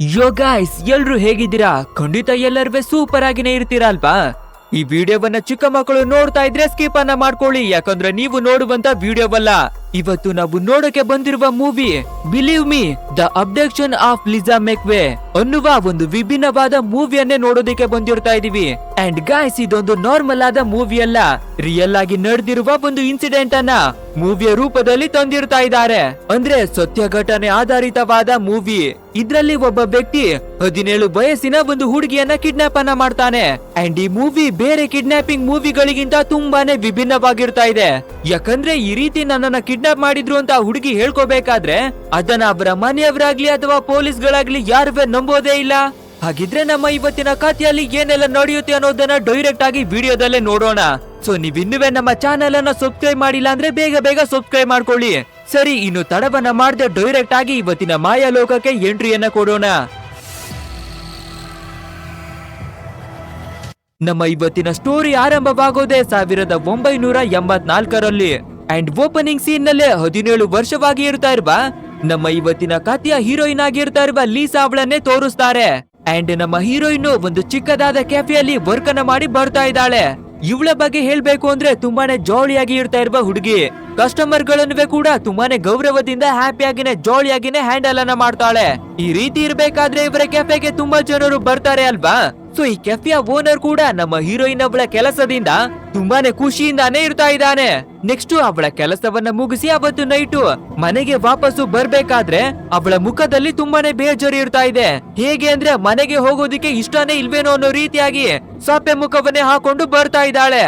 ಯೋ guys, ಎಲ್ರು ಹೇಗಿದ್ದೀರಾ? ಖಂಡಿತ ಎಲ್ಲರೂ ಸೂಪರ್ ಆಗಿನೇ ಇರ್ತೀರಾ ಅಲ್ವಾ ಈ ವಿಡಿಯೋವನ್ನ ಚಿಕ್ಕ ಮಕ್ಕಳು ನೋಡ್ತಾ ಇದ್ರೆ ಸ್ಕಿಪ್ ಅನ್ನ ಮಾಡ್ಕೊಳ್ಳಿ. ಯಾಕಂದ್ರೆ ನೀವು ನೋಡುವಂತ ವಿಡಿಯೋವಲ್ಲ. ಇವತ್ತು ನಾವು ನೋಡಕ್ಕೆ ಬಂದಿರುವ movie believe me the abduction of Lisa McVey ಅನ್ನುವ ಒಂದು ವಿಭಿನ್ನವಾದ ಮೂವಿಯನ್ನೇ ನೋಡೋದಕ್ಕೆ ಬಂದಿರ್ತಾ ಇದೀವಿ. ಅಂಡ್ ಗಾಯ್ಸ್ ಇದೊಂದು ನಾರ್ಮಲ್ ಆದ ಮೂವಿ ಅಲ್ಲ. ರಿಯಲ್ ಆಗಿ ನಡೆದಿರುವ ಒಂದು ಇನ್ಸಿಡೆಂಟ್ ಅನ್ನ ಮೂವಿಯ ರೂಪದಲ್ಲಿ ತಂದಿರ್ತಾ ಇದ್ದಾರೆ. ಅಂದ್ರೆ ಸತ್ಯ ಘಟನೆ ಆಧಾರಿತವಾದ ಮೂವಿ ಇದ್ರಲ್ಲಿ ಒಬ್ಬ ವ್ಯಕ್ತಿ ಹದಿನೇಳು ವಯಸ್ಸಿನ ಒಂದು ಹುಡುಗಿಯನ್ನ ಕಿಡ್ನಾಪ್ ಅನ್ನ ಮಾಡ್ತಾನೆ. ಅಂಡ್ ಈ ಮೂವಿ ಬೇರೆ ಕಿಡ್ನಾಪಿಂಗ್ ಮೂವಿಗಳಿಗಿಂತ ತುಂಬಾನೇ ವಿಭಿನ್ನವಾಗಿರ್ತಾ ಇದೆ. ಯಾಕಂದ್ರೆ ಈ ರೀತಿ ನನ್ನನ್ನ ಕಿಡ್ನಾಪ್ ಮಾಡಿದ್ರು ಅಂತ ಹುಡುಗಿ ಹೇಳ್ಕೋಬೇಕಾದ್ರೆ ಅದನ್ನ ಅವರ ಮನೆಯವರಾಗ್ಲಿ ಅಥವಾ ಪೊಲೀಸ್ಗಳಾಗ್ಲಿ ಯಾರುವೆ ನಂಬೋದೇ ಇಲ್ಲ. ಹಾಗಿದ್ರೆ ನಮ್ಮ ಇವತ್ತಿನ ಕಥೆಯಲ್ಲಿ ಏನೆಲ್ಲ ನಡೆಯುತ್ತೆ ಅನ್ನೋದನ್ನ ಡೈರೆಕ್ಟ್ ಆಗಿ ವಿಡಿಯೋದಲ್ಲೇ ನೋಡೋಣ. ಸೊ ನೀವ್ ಇನ್ನುವೇ ನಮ್ಮ ಚಾನೆಲ್ ಅನ್ನ ಸಬ್ಸ್ಕ್ರೈಬ್ ಮಾಡಿಲ್ಲ ಅಂದ್ರೆ ಬೇಗ ಬೇಗ ಸಬ್ಸ್ಕ್ರೈಬ್ ಮಾಡ್ಕೊಳ್ಳಿ. ಸರಿ, ಇನ್ನು ತಡವನ್ನ ಮಾಡದೆ ಡೈರೆಕ್ಟ್ ಆಗಿ ಇವತ್ತಿನ ಮಾಯಾ ಲೋಕಕ್ಕೆ ಎಂಟ್ರಿಯನ್ನ ಕೊಡೋಣ. ನಮ್ಮ ಇವತ್ತಿನ ಸ್ಟೋರಿ ಆರಂಭವಾಗೋದೇ ಸಾವಿರದ ಒಂಬೈನೂರ ಎಂಬತ್ನಾಲ್ಕರಲ್ಲಿ. ಅಂಡ್ ಓಪನಿಂಗ್ ಸೀನ್ನಲ್ಲಿ ಹದಿನೇಳು ವರ್ಷವಾಗಿ ಇರ್ತಾ ಇರುವ ನಮ್ಮ ಇವತ್ತಿನ ಕಥೆಯ ಹೀರೋಯಿನ್ ಆಗಿರ್ತಾ ಇರುವ ಲೀಸಾ ಅವಳನ್ನೇ ತೋರಿಸ್ತಾರೆ. ಅಂಡ್ ನಮ್ಮ ಹೀರೋಯಿನ್ ಒಂದು ಚಿಕ್ಕದಾದ ಕೆಫೆಯಲ್ಲಿ ವರ್ಕ್ ಅನ್ನ ಮಾಡಿ ಬರ್ತಾ ಇದ್ದಾಳೆ. ಇವಳ ಬಗ್ಗೆ ಹೇಳ್ಬೇಕು ಅಂದ್ರೆ ತುಂಬಾನೇ ಜೋಳಿಯಾಗಿ ಇರ್ತಾ ಇರುವ ಹುಡುಗಿ. ಕಸ್ಟಮರ್ ಗಳನ್ನುವೆ ಕೂಡ ತುಂಬಾನೇ ಗೌರವದಿಂದ ಹ್ಯಾಪಿಯಾಗಿನೇ ಜಾಲಿಯಾಗಿನೇ ಹ್ಯಾಂಡಲ್ ಅನ್ನ ಮಾಡ್ತಾಳೆ. ಈ ರೀತಿ ಇರ್ಬೇಕಾದ್ರೆ ಇವರ ಕೆಫೆಗೆ ತುಂಬಾ ಜನರು ಬರ್ತಾರೆ ಅಲ್ವಾ? ಸೊ ಈ ಕೆಫೆಯ ಓನರ್ ಕೂಡ ನಮ್ಮ ಹೀರೋಯಿನ್ ಅವಳ ಕೆಲಸದಿಂದ ತುಂಬಾನೇ ಖುಷಿಯಿಂದಾನೇ ಇರ್ತಾ ಇದ್ದಾನೆ. ನೆಕ್ಸ್ಟ್ ಅವಳ ಕೆಲಸವನ್ನ ಮುಗಿಸಿ ಅವತ್ತು ನೈಟು ಮನೆಗೆ ವಾಪಸ್ಸು ಬರ್ಬೇಕಾದ್ರೆ ಅವಳ ಮುಖದಲ್ಲಿ ತುಂಬಾನೇ ಬೇಜಾರು ಇರ್ತಾ ಇದೆ. ಹೇಗೆ ಅಂದ್ರೆ ಮನೆಗೆ ಹೋಗೋದಿಕ್ಕೆ ಇಷ್ಟನೇ ಇಲ್ವೇನೋ ಅನ್ನೋ ರೀತಿಯಾಗಿ ಸಾಪೆ ಮುಖವನ್ನೇ ಹಾಕೊಂಡು ಬರ್ತಾ ಇದ್ದಾಳೆ.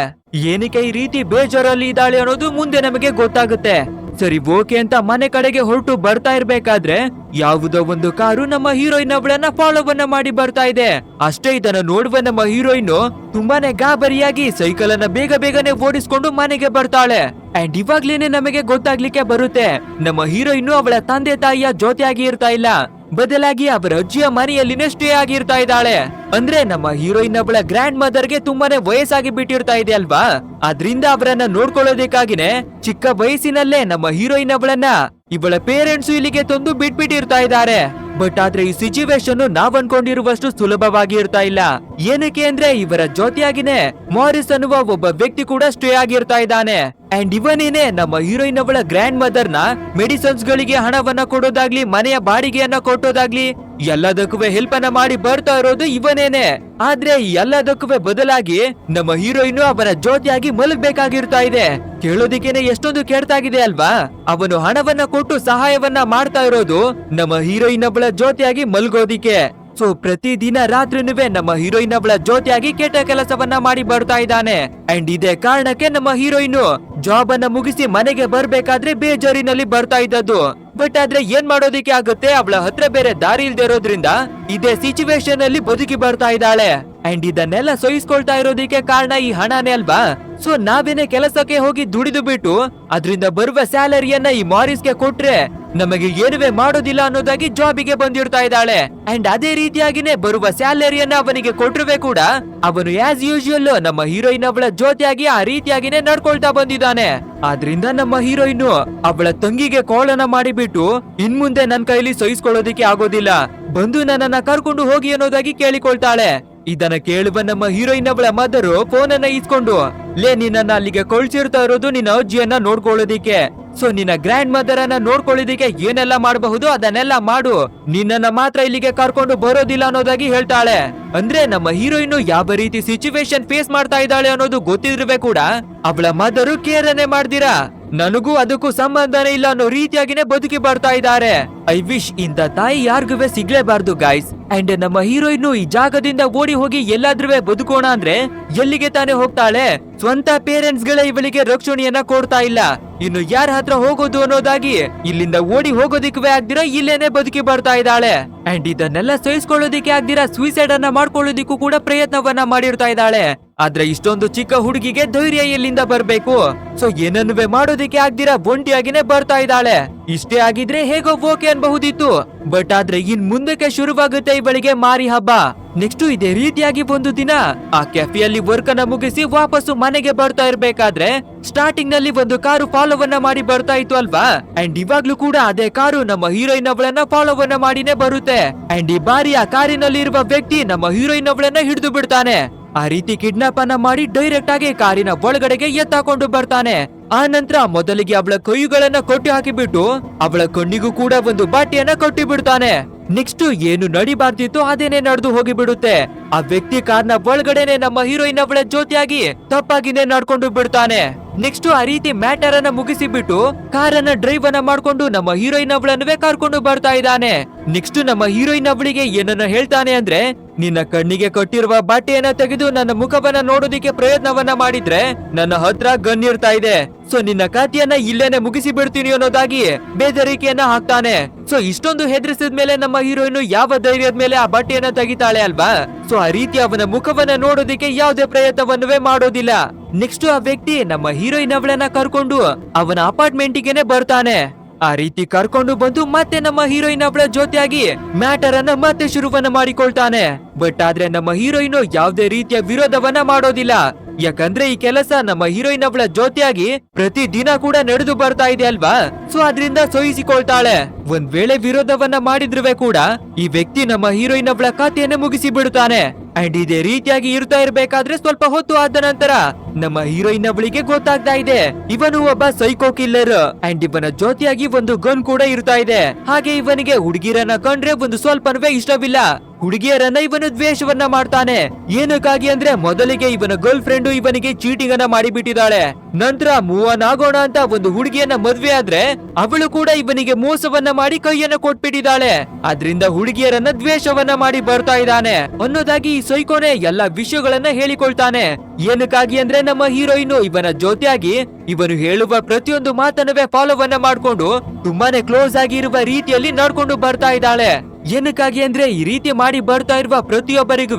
ಏನಕ್ಕೆ ಈ ರೀತಿ ಬೇಜಾರಲ್ಲಿ ಇದ್ದಾಳೆ ಅನ್ನೋದು ಮುಂದೆ ನಮಗೆ ಗೊತ್ತಾಗುತ್ತೆ. ಸರಿ, ಓಕೆ ಅಂತ ಮನೆ ಕಡೆಗೆ ಹೊರಟು ಬರ್ತಾ ಇರ್ಬೇಕಾದ್ರೆ ಯಾವುದೋ ಒಂದು ಕಾರು ನಮ್ಮ ಹೀರೋಯಿನ್ ಅವಳನ್ನ ಫಾಲೋವನ್ನ ಮಾಡಿ ಬರ್ತಾ ಇದೆ. ಅಷ್ಟೇ ಇದನ್ನ ನೋಡುವ ನಮ್ಮ ಹೀರೋಯಿನ್ ತುಂಬಾನೇ ಗಾಬರಿಯಾಗಿ ಸೈಕಲ್ ಅನ್ನ ಬೇಗ ಬೇಗನೆ ಓಡಿಸ್ಕೊಂಡು ಮನೆಗೆ ಬರ್ತಾಳೆ. ಅಂಡ್ ಇವಾಗ್ಲೇನೆ ನಮಗೆ ಗೊತ್ತಾಗ್ಲಿಕ್ಕೆ ಬರುತ್ತೆ, ನಮ್ಮ ಹೀರೋಯಿನ್ ಅವಳ ತಂದೆ ತಾಯಿಯ ಜೊತೆಯಾಗಿ ಇರ್ತಾ ಇಲ್ಲ. ಬದಲಾಗಿ ಅವರ ಅಜ್ಜಿಯ ಮನೆಯಲ್ಲಿನೇ ಸ್ಟೇ ಆಗಿರ್ತಾ ಇದ್ದಾಳೆ. ಅಂದ್ರೆ ನಮ್ಮ ಹೀರೋಯಿನ್ ಅವಳ ಗ್ರ್ಯಾಂಡ್ ಮದರ್ಗೆ ತುಂಬಾನೇ ವಯಸ್ಸಾಗಿ ಬಿಟ್ಟಿರ್ತಾ ಇದೆ ಅಲ್ವಾ? ಅದ್ರಿಂದ ಅವರನ್ನ ನೋಡ್ಕೊಳ್ಳೋದಕ್ಕಾಗಿನೇ ಚಿಕ್ಕ ವಯಸ್ಸಿನಲ್ಲೇ ನಮ್ಮ ಹೀರೋಯಿನ್ ಅವಳನ್ನ ಇವಳ ಪೇರೆಂಟ್ಸ್ ಇಲ್ಲಿಗೆ ತಂದು ಬಿಟ್ಬಿಟ್ಟಿರ್ತಾ ಇದ್ದಾರೆ. ಬಟ್ ಆದ್ರೆ ಈ ಸಿಚುವೇಶನ್ ನಾವ್ ಅನ್ಕೊಂಡಿರುವಷ್ಟು ಸುಲಭವಾಗಿ ಇರ್ತಾ ಇಲ್ಲ. ಏನಕ್ಕೆ ಅಂದ್ರೆ ಇವರ ಜೊತೆಯಾಗಿನೇ ಮಾರಿಸ್ ಅನ್ನುವ ಒಬ್ಬ ವ್ಯಕ್ತಿ ಕೂಡ ಸ್ಟೇ ಆಗಿರ್ತಾ ಇದ್ದಾನೆ. ಅಂಡ್ ಇವನೇನೆ ನಮ್ಮ ಹೀರೋಯಿನ್ ಅವಳ ಗ್ರ್ಯಾಂಡ್ ಮದರ್ನ ಮೆಡಿಸನ್ಸ್ ಗಳಿಗೆ ಹಣವನ್ನ ಕೊಡೋದಾಗ್ಲಿ, ಮನೆಯ ಬಾಡಿಗೆಯನ್ನ ಕೊಟ್ಟೋದಾಗ್ಲಿ ಎಲ್ಲದಕ್ಕೂ ಹೆಲ್ಪ್ ಅನ್ನ ಮಾಡಿ ಬರ್ತಾ ಇರೋದು ಇವನೇನೆ. ಆದ್ರೆ ಎಲ್ಲದಕ್ಕೂ ಬದಲಾಗಿ ನಮ್ಮ ಹೀರೋಯಿನ್ ಅವನ ಜೊತೆಯಾಗಿ ಮಲಗ್ಬೇಕಾಗಿರ್ತಾ ಇದೆ. ಕೇಳೋದಿಕ್ಕೇನೆ ಎಷ್ಟೊಂದು ಕೆಡ್ತಾಗಿದೆ ಅಲ್ವಾ? ಅವನು ಹಣವನ್ನ ಕೊಟ್ಟು ಸಹಾಯವನ್ನ ಮಾಡ್ತಾ ಇರೋದು ನಮ್ಮ ಹೀರೋಯಿನ್ ಅವಳ ಜೊತೆಯಾಗಿ ಮಲ್ಗೋದಿಕ್ಕೆ. ಸೊ ಪ್ರತಿದಿನ ರಾತ್ರಿನುವೆ ನಮ್ಮ ಹೀರೋಯಿನ್ ಅವಳ ಜೊತೆಯಾಗಿ ಕೆಟ್ಟ ಕೆಲಸವನ್ನ ಮಾಡಿ ಬರ್ತಾ ಇದ್ದಾನೆ. ಅಂಡ್ ಇದೇ ಕಾರಣಕ್ಕೆ ನಮ್ಮ ಹೀರೋಯಿನ್ ಜಾಬ್ ಅನ್ನ ಮುಗಿಸಿ ಮನೆಗೆ ಬರ್ಬೇಕಾದ್ರೆ ಬೇಜಾರಿನಲ್ಲಿ ಬರ್ತಾ ಇದ್ದದ್ದು. ಬಟ್ ಆದ್ರೆ ಏನ್ ಮಾಡೋದಿಕ್ಕೆ ಆಗುತ್ತೆ? ಅವಳ ಹತ್ರ ಬೇರೆ ದಾರಿ ಇಲ್ದೇ ಇರೋದ್ರಿಂದ ಇದೇ ಸಿಚುವೇಶನ್ ಅಲ್ಲಿ ಬದುಕಿ ಬರ್ತಾ ಇದ್ದಾಳೆ. ಅಂಡ್ ಇದನ್ನೆಲ್ಲ ಸಹಿಸ್ಕೊಳ್ತಾ ಇರೋದಿಕ್ಕೆ ಕಾರಣ ಈ ಹಣನೇ ಅಲ್ವಾ? ಸೊ ನಾವೇನೆ ಕೆಲಸಕ್ಕೆ ಹೋಗಿ ದುಡಿದು ಬಿಟ್ಟು, ಅದರಿಂದ ಬರುವ ಸ್ಯಾಲರಿಯನ್ನ ಈ ಮಾರಿಸ್ಗೆ ಕೊಟ್ರೆ ನಮಗೆ ಏನುವೆ ಮಾಡೋದಿಲ್ಲ ಅನ್ನೋದಾಗಿ ಜಾಬಿಗೆ ಬಂದಿರ್ತಾ ಇದ್ದಾಳೆ. ಅಂಡ್ ಅದೇ ರೀತಿಯಾಗಿನೇ ಬರುವ ಸ್ಯಾಲರಿಯನ್ನ ಅವನಿಗೆ ಕೊಟ್ರುವೆ ಕೂಡ. ಅವನು ಆಸ್ ಯೂಶುವಲ್ ನಮ್ಮ ಹೀರೋಯಿನ್ ಅವಳ ಜೊತೆಯಾಗಿ ಆ ರೀತಿಯಾಗಿನೇ ನಡ್ಕೊಳ್ತಾ ಬಂದಿದ್ದಾನೆ. ಆದ್ರಿಂದ ನಮ್ಮ ಹೀರೋಯಿನ್ ಅವಳ ತಂಗಿಗೆ ಕೋಳನ ಮಾಡಿಬಿಟ್ಟು ಇನ್ ಮುಂದೆ ನನ್ ಕೈಲಿ ಸಹಿಸ್ಕೊಳ್ಳೋದಿಕ್ಕೆ ಆಗೋದಿಲ್ಲ. ಬಂದು ನನ್ನನ್ನ ಕರ್ಕೊಂಡು ಹೋಗಿ ಅನ್ನೋದಾಗಿ ಕೇಳಿಕೊಳ್ತಾಳೆ. ಇದನ್ನ ಕೇಳುವ ನಮ್ಮ ಹೀರೋಯಿನ್ ಅವಳ ಮದರು ಫೋನ್ ಅನ್ನ ಇಸ್ಕೊಂಡು ಲೇ, ನಿನ್ನನ್ನ ಅಲ್ಲಿಗೆ ಕೊಳ್ಸಿರ್ತಾ ಇರೋದು ನಿನ್ನ ಅಜ್ಜಿಯನ್ನ ನೋಡ್ಕೊಳ್ಳೋದಿಕ್ಕೆ. ಸೊ ನಿನ್ನ ಗ್ರ್ಯಾಂಡ್ ಮದರ್ ಅನ್ನ ನೋಡ್ಕೊಳ್ಳೋದಿಕ್ಕೆ ಏನೆಲ್ಲ ಮಾಡಬಹುದು ಅದನ್ನೆಲ್ಲ ಮಾಡು. ನಿನ್ನನ್ನ ಮಾತ್ರ ಇಲ್ಲಿಗೆ ಕರ್ಕೊಂಡು ಬರೋದಿಲ್ಲ ಅನ್ನೋದಾಗಿ ಹೇಳ್ತಾಳೆ. ಅಂದ್ರೆ ನಮ್ಮ ಹೀರೋಯಿನ್ ಯಾವ ರೀತಿ ಸಿಚುವೇಶನ್ ಫೇಸ್ ಮಾಡ್ತಾ ಇದ್ದಾಳೆ ಅನ್ನೋದು ಗೊತ್ತಿದ್ರುವೆ ಕೂಡ, ಅವಳ ಮದರು ಕೇರನೆ ಮಾಡ್ದಿರಾ? ನನಗೂ ಅದಕ್ಕೂ ಸಂಬಂಧನೇ ಇಲ್ಲ ಅನ್ನೋ ರೀತಿಯಾಗಿನೇ ಬದುಕಿ ಬರ್ತಾ ಇದ್ದಾರೆ. ಐ ವಿಶ್ ಇಂಥ ತಾಯಿ ಯಾರಿಗೂ ಸಿಗ್ಲೇಬಾರ್ದು ಗಾಯ್ಸ್ ಅಂಡ್ ನಮ್ಮ ಹೀರೋಯಿನ್ ಈ ಜಾಗದಿಂದ ಓಡಿ ಹೋಗಿ ಎಲ್ಲಾದ್ರೂ ಬದುಕೋಣ ಅಂದ್ರೆ ಎಲ್ಲಿಗೆ ತಾನೇ ಹೋಗ್ತಾಳೆ? ಸ್ವಂತ ಪೇರೆಂಟ್ಸ್ ಗಳೇ ಇವಳಿಗೆ ರಕ್ಷಣೆಯನ್ನ ಕೊಡ್ತಾ ಇಲ್ಲ. ಇನ್ನು ಯಾರ ಹತ್ರ ಹೋಗೋದು ಅನ್ನೋದಾಗಿ ಇಲ್ಲಿಂದ ಓಡಿ ಹೋಗೋದಿಕ್ಕೆ ಆಗ್ದಿರಾ ಇಲ್ಲೇನೆ ಬದುಕಿ ಬರ್ತಾ ಇದ್ದಾಳೆ. ಅಂಡ್ ಇದನ್ನೆಲ್ಲ ಸಹಿಸ್ಕೊಳ್ಳೋದಿಕ್ಕೆ ಆಗ್ದಿರಾ ಸೂಸೈಡ್ ಅನ್ನ ಮಾಡ್ಕೊಳ್ಳೋದಿಕ್ಕೂ ಕೂಡ ಪ್ರಯತ್ನವನ್ನ ಮಾಡಿರ್ತಾ ಇದ್ದಾಳೆ. ಆದ್ರೆ ಇಷ್ಟೊಂದು ಚಿಕ್ಕ ಹುಡುಗಿಗೆ ಧೈರ್ಯ ಎಲ್ಲಿಂದ ಬರ್ಬೇಕು? ಸೊ ಏನನ್ನುವೆ ಮಾಡೋದಿಕ್ಕೆ ಆಗ್ದಿರಾ ಒಂಟಿಯಾಗಿನೇ ಬರ್ತಾ ಇದ್ದಾಳೆ. ಇಷ್ಟೇ ಆಗಿದ್ರೆ ಹೇಗೋ ಓಕೆ ಅನ್ಬಹುದಿತ್ತು. ಬಟ್ ಆದ್ರೆ ಇನ್ ಮುಂದಕ್ಕೆ ಶುರುವಾಗುತ್ತೆ ಇವಳಿಗೆ ಮಾರಿ ಹಬ್ಬ. ನೆಕ್ಸ್ಟ್ ಇದೇ ರೀತಿಯಾಗಿ ಒಂದು ದಿನ. ಆ ಕೆಫೆಯಲ್ಲಿ ವರ್ಕ್ ಅನ್ನ ಮುಗಿಸಿ ವಾಪಸ್ಸು ಮನೆಗೆ ಬರ್ತಾ ಇರ್ಬೇಕಾದ್ರೆ ಸ್ಟಾರ್ಟಿಂಗ್ನಲ್ಲಿ ಒಂದು ಕಾರು ಫಾಲೋವನ್ನ ಮಾಡಿ ಬರ್ತಾ ಇತ್ತು ಅಲ್ವಾ? ಅಂಡ್ ಇವಾಗ್ಲೂ ಕೂಡ ಅದೇ ಕಾರು ನಮ್ಮ ಹೀರೋಯಿನ್ ಅವಳನ್ನ ಫಾಲೋವನ್ನ ಮಾಡಿನೇ ಬರುತ್ತೆ. ಅಂಡ್ ಈ ಬಾರಿ ಆ ಕಾರಿನಲ್ಲಿ ಇರುವ ವ್ಯಕ್ತಿ ನಮ್ಮ ಹೀರೋಯಿನ್ ಅವಳನ್ನ ಹಿಡಿದು ಬಿಡ್ತಾನೆ. ಆ ರೀತಿ ಕಿಡ್ನಾಪ್ ಅನ್ನ ಮಾಡಿ ಡೈರೆಕ್ಟ್ ಆಗಿ ಕಾರಿನ ಒಳಗಡೆಗೆ ಎತ್ತಾಕೊಂಡು ಬರ್ತಾನೆ. ಆ ನಂತರ ಮೊದಲಿಗೆ ಅವಳ ಕೈಗಳನ್ನ ಕೊಟ್ಟಿ ಹಾಕಿಬಿಟ್ಟು ಅವಳ ಕಣ್ಣಿಗೂ ಕೂಡ ಒಂದು ಬಾಟಿಯನ್ನ ಕೊಟ್ಟಿ ಬಿಡ್ತಾನೆ. ನೆಕ್ಸ್ಟ್ ಏನು ನಡಿಬಾರ್ದಿತ್ತು ಅದೇನೆ ನಡೆದು ಹೋಗಿಬಿಡುತ್ತೆ. ಆ ವ್ಯಕ್ತಿ ಕಾರ್ನ ಒಳಗಡೆನೆ ನಮ್ಮ ಹೀರೋಯಿನ್ ಅವಳ ಜೊತೆಯಾಗಿ ತಪ್ಪಾಗಿನೇ ನಡ್ಕೊಂಡು ಬಿಡ್ತಾನೆ. ನೆಕ್ಸ್ಟ್ ಆ ರೀತಿ ಮ್ಯಾಟರ್ ಅನ್ನ ಮುಗಿಸಿ ಬಿಟ್ಟು ಕಾರನ್ನ ಡ್ರೈವ್ ಅನ್ನ ಮಾಡ್ಕೊಂಡು ನಮ್ಮ ಹೀರೋಯಿನ್ ಅವಳನ್ನುವೆ ಕರ್ಕೊಂಡು ಬರ್ತಾ ಇದ್ದಾನೆ. ನೆಕ್ಸ್ಟ್ ನಮ್ಮ ಹೀರೋಯಿನ್ ಅವಳಿಗೆ ಏನನ್ನ ಹೇಳ್ತಾನೆ ಅಂದ್ರೆ, ನಿನ್ನ ಕಣ್ಣಿಗೆ ಕಟ್ಟಿರುವ ಬಟ್ಟೆಯನ್ನ ತೆಗೆದು ನನ್ನ ಮುಖವನ್ನ ನೋಡೋದಿಕ್ಕೆ ಪ್ರಯತ್ನವನ್ನ ಮಾಡಿದ್ರೆ ನನ್ನ ಹತ್ರ ಗನ್ ಇರ್ತಾ ಇದೆ. ಸೊ, ನಿನ್ನ ಖಾತೆಯನ್ನ ಇಲ್ಲೇನೆ ಮುಗಿಸಿ ಬಿಡ್ತೀನಿ ಅನ್ನೋದಾಗಿ ಬೇದರಿಕೆಯನ್ನ ಹಾಕ್ತಾನೆ. ಸೊ, ಇಷ್ಟೊಂದು ಹೆದರಿಸಿದ ಮೇಲೆ ನಮ್ಮ ಹೀರೋಯಿನ್ ಯಾವ ಧೈರ್ಯದ ಮೇಲೆ ಆ ಬಟ್ಟೆಯನ್ನ ತೆಗಿತಾಳೆ ಅಲ್ವಾ? ಸೊ, ಆ ರೀತಿ ಅವನ ಮುಖವನ್ನ ನೋಡೋದಿಕ್ಕೆ ಯಾವುದೇ ಪ್ರಯತ್ನವನ್ನುವೇ ಮಾಡೋದಿಲ್ಲ. ನೆಕ್ಸ್ಟ್ ಆ ವ್ಯಕ್ತಿ ನಮ್ಮ ಹೀರೋಯಿನ್ ಅವಳನ್ನ ಕರ್ಕೊಂಡು ಅವನ ಅಪಾರ್ಟ್ಮೆಂಟಿಗೆನೆ ಬರ್ತಾನೆ. ಆ ರೀತಿ ಕರ್ಕೊಂಡು ಬಂದು ಮತ್ತೆ ನಮ್ಮ ಹೀರೋಯಿನ್ ಅವಳ ಜೊತೆಯಾಗಿ ಮ್ಯಾಟರ್ ಅನ್ನ ಮತ್ತೆ ಶುರುವನ್ನ ಮಾಡಿಕೊಳ್ತಾನೆ. ಬಟ್ ಆದ್ರೆ ನಮ್ಮ ಹೀರೋಯಿನ್ ಯಾವುದೇ ರೀತಿಯ ವಿರೋಧವನ್ನ ಮಾಡೋದಿಲ್ಲ. ಯಾಕಂದ್ರೆ ಈ ಕೆಲಸ ನಮ್ಮ ಹೀರೋಯಿನ್ ಅವಳ ಜೊತೆಯಾಗಿ ಪ್ರತಿ ದಿನ ಕೂಡ ನಡೆದು ಬರ್ತಾ ಇದೆ ಅಲ್ವಾ? ಸೊ ಅದರಿಂದ ಸೋಹಿಸಿಕೊಳ್ತಾಳೆ ಒಂದ್ ವೇಳೆ ವಿರೋಧವನ್ನ ಮಾಡಿದ್ರುವೆ ಕೂಡ ಈ ವ್ಯಕ್ತಿ ನಮ್ಮ ಹೀರೋಯಿನ್ ಅವಳ ಖಾತೆಯನ್ನು ಮುಗಿಸಿ ಬಿಡುತ್ತಾನೆ. ಅಂಡ್ ಇದೇ ರೀತಿಯಾಗಿ ಇರ್ತಾ ಇರಬೇಕಾದ್ರೆ ಸ್ವಲ್ಪ ಹೊತ್ತು ಆದ ನಂತರ ನಮ್ಮ ಹೀರೋಯಿನ್ ಅವಳಿಗೆ ಗೊತ್ತಾಗ್ತಾ ಇದೆ. ಇವನು ಒಬ್ಬ ಸೈಕೋ ಕಿಲ್ಲರ್ ಅಂಡ್ ಇವನ ಜೊತೆಯಾಗಿ ಒಂದು ಗನ್ ಕೂಡ ಇರ್ತಾ ಇದೆ. ಹಾಗೆ ಇವನಿಗೆ ಹುಡುಗಿರನ್ನ ಕಂಡ್ರೆ ಒಂದು ಸ್ವಲ್ಪನವೇ ಇಷ್ಟವಿಲ್ಲ. ಹುಡುಗಿಯರನ್ನ ಇವನು ದ್ವೇಷವನ್ನ ಮಾಡ್ತಾನೆ. ಏನಕ್ಕಾಗಿ ಅಂದ್ರೆ ಮೊದಲಿಗೆ ಇವನ ಗರ್ಲ್ ಫ್ರೆಂಡ್ ಇವನಿಗೆ ಚೀಟಿಂಗ್ ಅನ್ನ ಮಾಡಿಬಿಟ್ಟಿದ್ದಾಳೆ. ನಂತರ ಮೂವ್ ಆನ್ ಆಗೋಣ ಅಂತ ಒಂದು ಹುಡುಗಿಯನ್ನ ಮದ್ವೆ ಆದ್ರೆ ಅವಳು ಕೂಡ ಇವನಿಗೆ ಮೋಸವನ್ನ ಮಾಡಿ ಕೈಯನ್ನ ಕೊಟ್ಬಿಟ್ಟಿದ್ದಾಳೆ. ಅದ್ರಿಂದ ಹುಡುಗಿಯರನ್ನ ದ್ವೇಷವನ್ನ ಮಾಡಿ ಬರ್ತಾ ಇದ್ದಾನೆ. ಅನ್ನೋದಾಗಿ ಸೈಕೋನೆ ಎಲ್ಲಾ ವಿಷಯಗಳನ್ನ ಹೇಳಿಕೊಳ್ತಾನೆ. ಏನಕ್ಕಾಗಿ ಅಂದ್ರೆ ನಮ್ಮ ಹೀರೋಯಿನ್ ಇವನ ಜೊತೆಯಾಗಿ ಇವನು ಹೇಳುವ ಪ್ರತಿಯೊಂದು ಮಾತನ್ನವೇ ಫಾಲೋವನ್ನ ಮಾಡ್ಕೊಂಡು ತುಂಬಾನೇ ಕ್ಲೋಸ್ ಆಗಿ ಇರುವ ರೀತಿಯಲ್ಲಿ ನಡ್ಕೊಂಡು ಬರ್ತಾ ಇದ್ದಾಳೆ. ಏನಕ್ಕಾಗಿ ಅಂದ್ರೆ ಈ ರೀತಿ ಮಾಡಿ ಬರ್ತಾ ಇರುವ ಪ್ರತಿಯೊಬ್ಬರಿಗೂ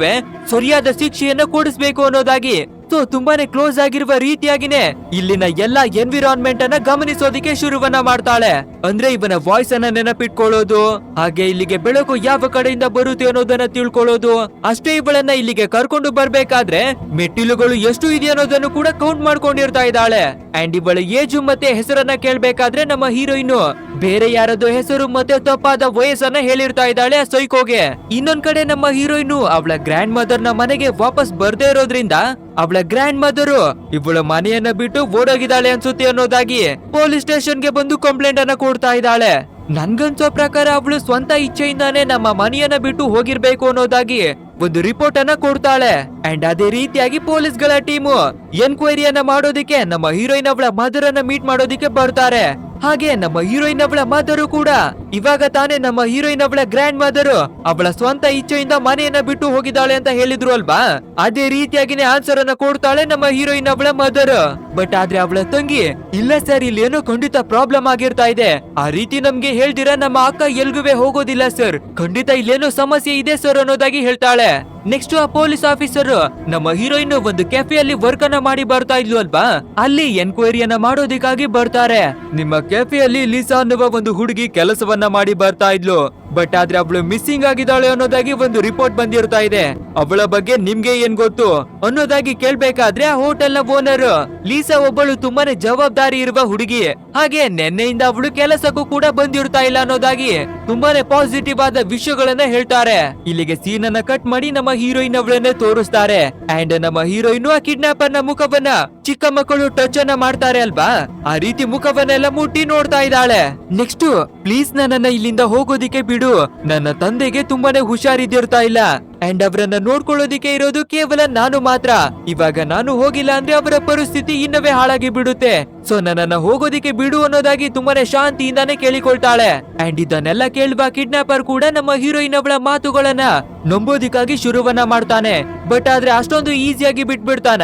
ಸರಿಯಾದ ಶಿಕ್ಷೆಯನ್ನು ಕೊಡಿಸ್ಬೇಕು ಅನ್ನೋದಾಗಿ. ಸೊ ತುಂಬಾನೇ ಕ್ಲೋಸ್ ಆಗಿರುವ ರೀತಿಯಾಗಿನೇ ಇಲ್ಲಿನ ಎಲ್ಲಾ ಎನ್ವಿರಾನ್ಮೆಂಟ್ ಅನ್ನ ಗಮನಿಸೋದಿಕ್ಕೆ ಶುರುವನ್ನ ಮಾಡ್ತಾಳೆ. ಅಂದ್ರೆ ಇವನ ವಾಯ್ಸ್ ಅನ್ನ ನೆನಪಿಟ್ಕೊಳ್ಳೋದು, ಹಾಗೆ ಇಲ್ಲಿಗೆ ಬೆಳಕು ಯಾವ ಕಡೆಯಿಂದ ಬರುತ್ತೆ ಅನ್ನೋದನ್ನ ತಿಳ್ಕೊಳ್ಳೋದು, ಅಷ್ಟೇ ಇವಳನ್ನ ಇಲ್ಲಿಗೆ ಕರ್ಕೊಂಡು ಬರ್ಬೇಕಾದ್ರೆ ಮೆಟ್ಟಿಲುಗಳು ಎಷ್ಟು ಇದೆ ಅನ್ನೋದನ್ನು ಕೂಡ ಕೌಂಟ್ ಮಾಡ್ಕೊಂಡಿರ್ತಾ ಇದ್ದಾಳೆ. ಅಂಡ್ ಇವಳ ಏಜು ಮತ್ತೆ ಹೆಸರನ್ನ ಕೇಳ್ಬೇಕಾದ್ರೆ ನಮ್ಮ ಹೀರೋಯಿನ್ ಬೇರೆ ಯಾರದೋ ಹೆಸರು ಮತ್ತೆ ತಪ್ಪಾದ ವಯಸ್ಸನ್ನ ಹೇಳಿರ್ತಾ ಇದ್ದಾಳೆ ಸೈಕೋಗೆ. ಇನ್ನೊಂದ್ ಕಡೆ ನಮ್ಮ ಹೀರೋಯಿನ್ ಅವಳ ಗ್ರ್ಯಾಂಡ್ ಮದರ್ನ ಮನೆಗೆ ವಾಪಸ್ ಬರ್ದೇ ಇರೋದ್ರಿಂದ ಅವಳ ಗ್ರ್ಯಾಂಡ್ ಮದರ್ ಇವಳ ಮನೆಯನ್ನ ಬಿಟ್ಟು ಓಡೋಗಿದ್ದಾಳೆ ಅನ್ಸುತ್ತೆ ಅನ್ನೋದಾಗಿ ಪೊಲೀಸ್ ಸ್ಟೇಷನ್ಗೆ ಬಂದು ಕಂಪ್ಲೇಂಟ್ ಅನ್ನ ಕೊಡ್ತಾ ಇದ್ದಾಳೆ. ನನ್ಗನ್ಸೋ ಪ್ರಕಾರ ಅವಳು ಸ್ವಂತ ಇಚ್ಛೆಯಿಂದಾನೇ ನಮ್ಮ ಮನೆಯನ್ನ ಬಿಟ್ಟು ಹೋಗಿರ್ಬೇಕು ಅನ್ನೋದಾಗಿ ಒಂದು ರಿಪೋರ್ಟ್ ಅನ್ನ ಕೊಡ್ತಾಳೆ. ಅಂಡ್ ಅದೇ ರೀತಿಯಾಗಿ ಪೊಲೀಸ್ಗಳ ಟೀಮು ಎನ್ಕ್ವೈರಿಯನ್ನ ಮಾಡೋದಿಕ್ಕೆ ನಮ್ಮ ಹೀರೋಯಿನ್ ಅವಳ ಮದರ್ ಅನ್ನ ಮೀಟ್ ಮಾಡೋದಿಕ್ಕೆ ಬರ್ತಾರೆ. ಹಾಗೆ ನಮ್ಮ ಹೀರೋಯಿನ್ ಅವಳ ಮದರು ಕೂಡ. ಇವಾಗ ತಾನೇ ನಮ್ಮ ಹೀರೋಯಿನ್ ಅವಳ ಗ್ರ್ಯಾಂಡ್ ಮದರು ಅವಳ ಸ್ವಂತ ಇಚ್ಛೆಯಿಂದ ಮನೆಯನ್ನ ಬಿಟ್ಟು ಹೋಗಿದ್ದಾಳೆ ಅಂತ ಹೇಳಿದ್ರು ಅಲ್ವಾ? ಅದೇ ರೀತಿಯಾಗಿನೇ ಆನ್ಸರ್ ಅನ್ನ ಕೊಡ್ತಾಳೆ ನಮ್ಮ ಹೀರೋಯಿನ್ ಅವಳ ಮದರ್ ಬಟ್ ಆದ್ರೆ ಅವಳ ತಂಗಿ ಇಲ್ಲ ಸರ್ ಇಲ್ಲಿ ಏನೋ ಖಂಡಿತ ಪ್ರಾಬ್ಲಮ್ ಆಗಿರ್ತಾ ಇದೆ. ಆ ರೀತಿ ನಮ್ಗೆ ಹೇಳ್ದಿರಾ ನಮ್ಮ ಅಕ್ಕ ಎಲ್ಗುವೆ ಹೋಗೋದಿಲ್ಲ ಸರ್. ಖಂಡಿತ ಇಲ್ಲೇನೋ ಸಮಸ್ಯೆ ಇದೆ ಸರ್ ಅನ್ನೋದಾಗಿ ಹೇಳ್ತಾಳೆ. ನೆಕ್ಸ್ಟ್ ಆ ಪೊಲೀಸ್ ಆಫೀಸರ್ ನಮ್ಮ ಹೀರೋಯಿನ್ ಒಂದು ಕೆಫೆಯಲ್ಲಿ ವರ್ಕ್ ಅನ್ನ ಮಾಡಿ ಬರ್ತಾ ಇದ್ಲು ಅಲ್ವಾ? ಅಲ್ಲಿ ಎನ್ಕ್ವೈರಿಯನ್ನ ಮಾಡೋದಿಕ್ಕಾಗಿ ಬರ್ತಾರೆ. ನಿಮ್ಮ ಕೆಫೆಯಲ್ಲಿ ಲೀಸಾ ಅನ್ನುವ ಒಂದು ಹುಡುಗಿ ಕೆಲಸವನ್ನ ಮಾಡಿ ಬರ್ತಾ ಇದ್ಲು. ಬಟ್ ಆದ್ರೆ ಅವಳು ಮಿಸ್ಸಿಂಗ್ ಆಗಿದ್ದಾಳೆ ಅನ್ನೋದಾಗಿ ಒಂದು ರಿಪೋರ್ಟ್ ಬಂದಿರ್ತಾ ಇದೆ. ಅವಳ ಬಗ್ಗೆ ನಿಮ್ಗೆ ಏನ್ ಗೊತ್ತು? ಅನ್ನೋದಾಗಿ ಕೇಳ್ಬೇಕಾದ್ರೆ ಹೋಟೆಲ್ನ ಓನರ್. ಲೀಸಾ ಒಬ್ಬಳು ತುಂಬಾನೇ ಜವಾಬ್ದಾರಿ ಇರುವ ಹುಡುಗಿ. ಹಾಗೆ ನಿನ್ನೆಯಿಂದ ಅವಳು ಕೆಲಸಕ್ಕೂ ಕೂಡ ಬಂದಿರ್ತಾ ಇಲ್ಲ ಅನ್ನೋದಾಗಿ ತುಂಬಾನೇ ಪಾಸಿಟಿವ್ ಆದ ವಿಷಯಗಳನ್ನ ಹೇಳ್ತಾರೆ. ಇಲ್ಲಿಗೆ ಸೀನ್ ಅನ್ನ ಕಟ್ ಮಾಡಿ ನಮ್ಮ ಹೀರೋಯಿನ್ ಅವಳನ್ನ ತೋರಿಸ್ತಾರೆ. ಅಂಡ್ ನಮ್ಮ ಹೀರೋಯಿನ್ ಆ ಕಿಡ್ನಾಪರ್ನ ಮುಖವನ್ನ ಚಿಕ್ಕ ಮಕ್ಕಳು ಟಚ್ ಅನ್ನ ಮಾಡ್ತಾರೆ ಅಲ್ವಾ? ಆ ರೀತಿ ಮುಖವನ್ನೆಲ್ಲ ಮುಟ್ಟಿ ನೋಡ್ತಾ ಇದ್ದಾಳೆ. ನೆಕ್ಸ್ಟ್ ಪ್ಲೀಸ್ ನನ್ನ ಇಲ್ಲಿಂದ ಹೋಗೋದಿಕ್ಕೆ ಬಿಡು. ನನ್ನ ತಂದೆಗೆ ತುಂಬಾನೇ ಹುಷಾರಿದ್ದಿರ್ತಾ ಇಲ್ಲ. ಅಂಡ್ ಅವರನ್ನ ನೋಡ್ಕೊಳ್ಳೋದಿಕ್ಕೆ ಇರೋದು ಕೇವಲ ನಾನು ಮಾತ್ರ. ಇವಾಗ ನಾನು ಹೋಗಿಲ್ಲ ಅಂದ್ರೆ ಅವರ ಪರಿಸ್ಥಿತಿ ಇನ್ನವೇ ಹಾಳಾಗಿ ಬಿಡುತ್ತೆ. ಸೊ ನನ್ನನ್ನ ಹೋಗೋದಿಕ್ಕೆ ಬಿಡು ಅನ್ನೋದಾಗಿ ತುಂಬಾನೇ ಶಾಂತಿಯಿಂದಾನೇ ಕೇಳಿಕೊಳ್ತಾಳೆ. ಅಂಡ್ ಇದನ್ನೆಲ್ಲ ಕೇಳುವ ಕಿಡ್ನಾಪರ್ ಕೂಡ ನಮ್ಮ ಹೀರೋಯಿನ್ ಅವಳ ಮಾತುಗಳನ್ನ ನಂಬೋದಿಕ್ಕಾಗಿ ಶುರುವನ್ನ ಮಾಡ್ತಾನೆ. ಬಟ್ ಆದ್ರೆ ಅಷ್ಟೊಂದು ಈಸಿಯಾಗಿ ಬಿಟ್ಬಿಡ್ತಾನ?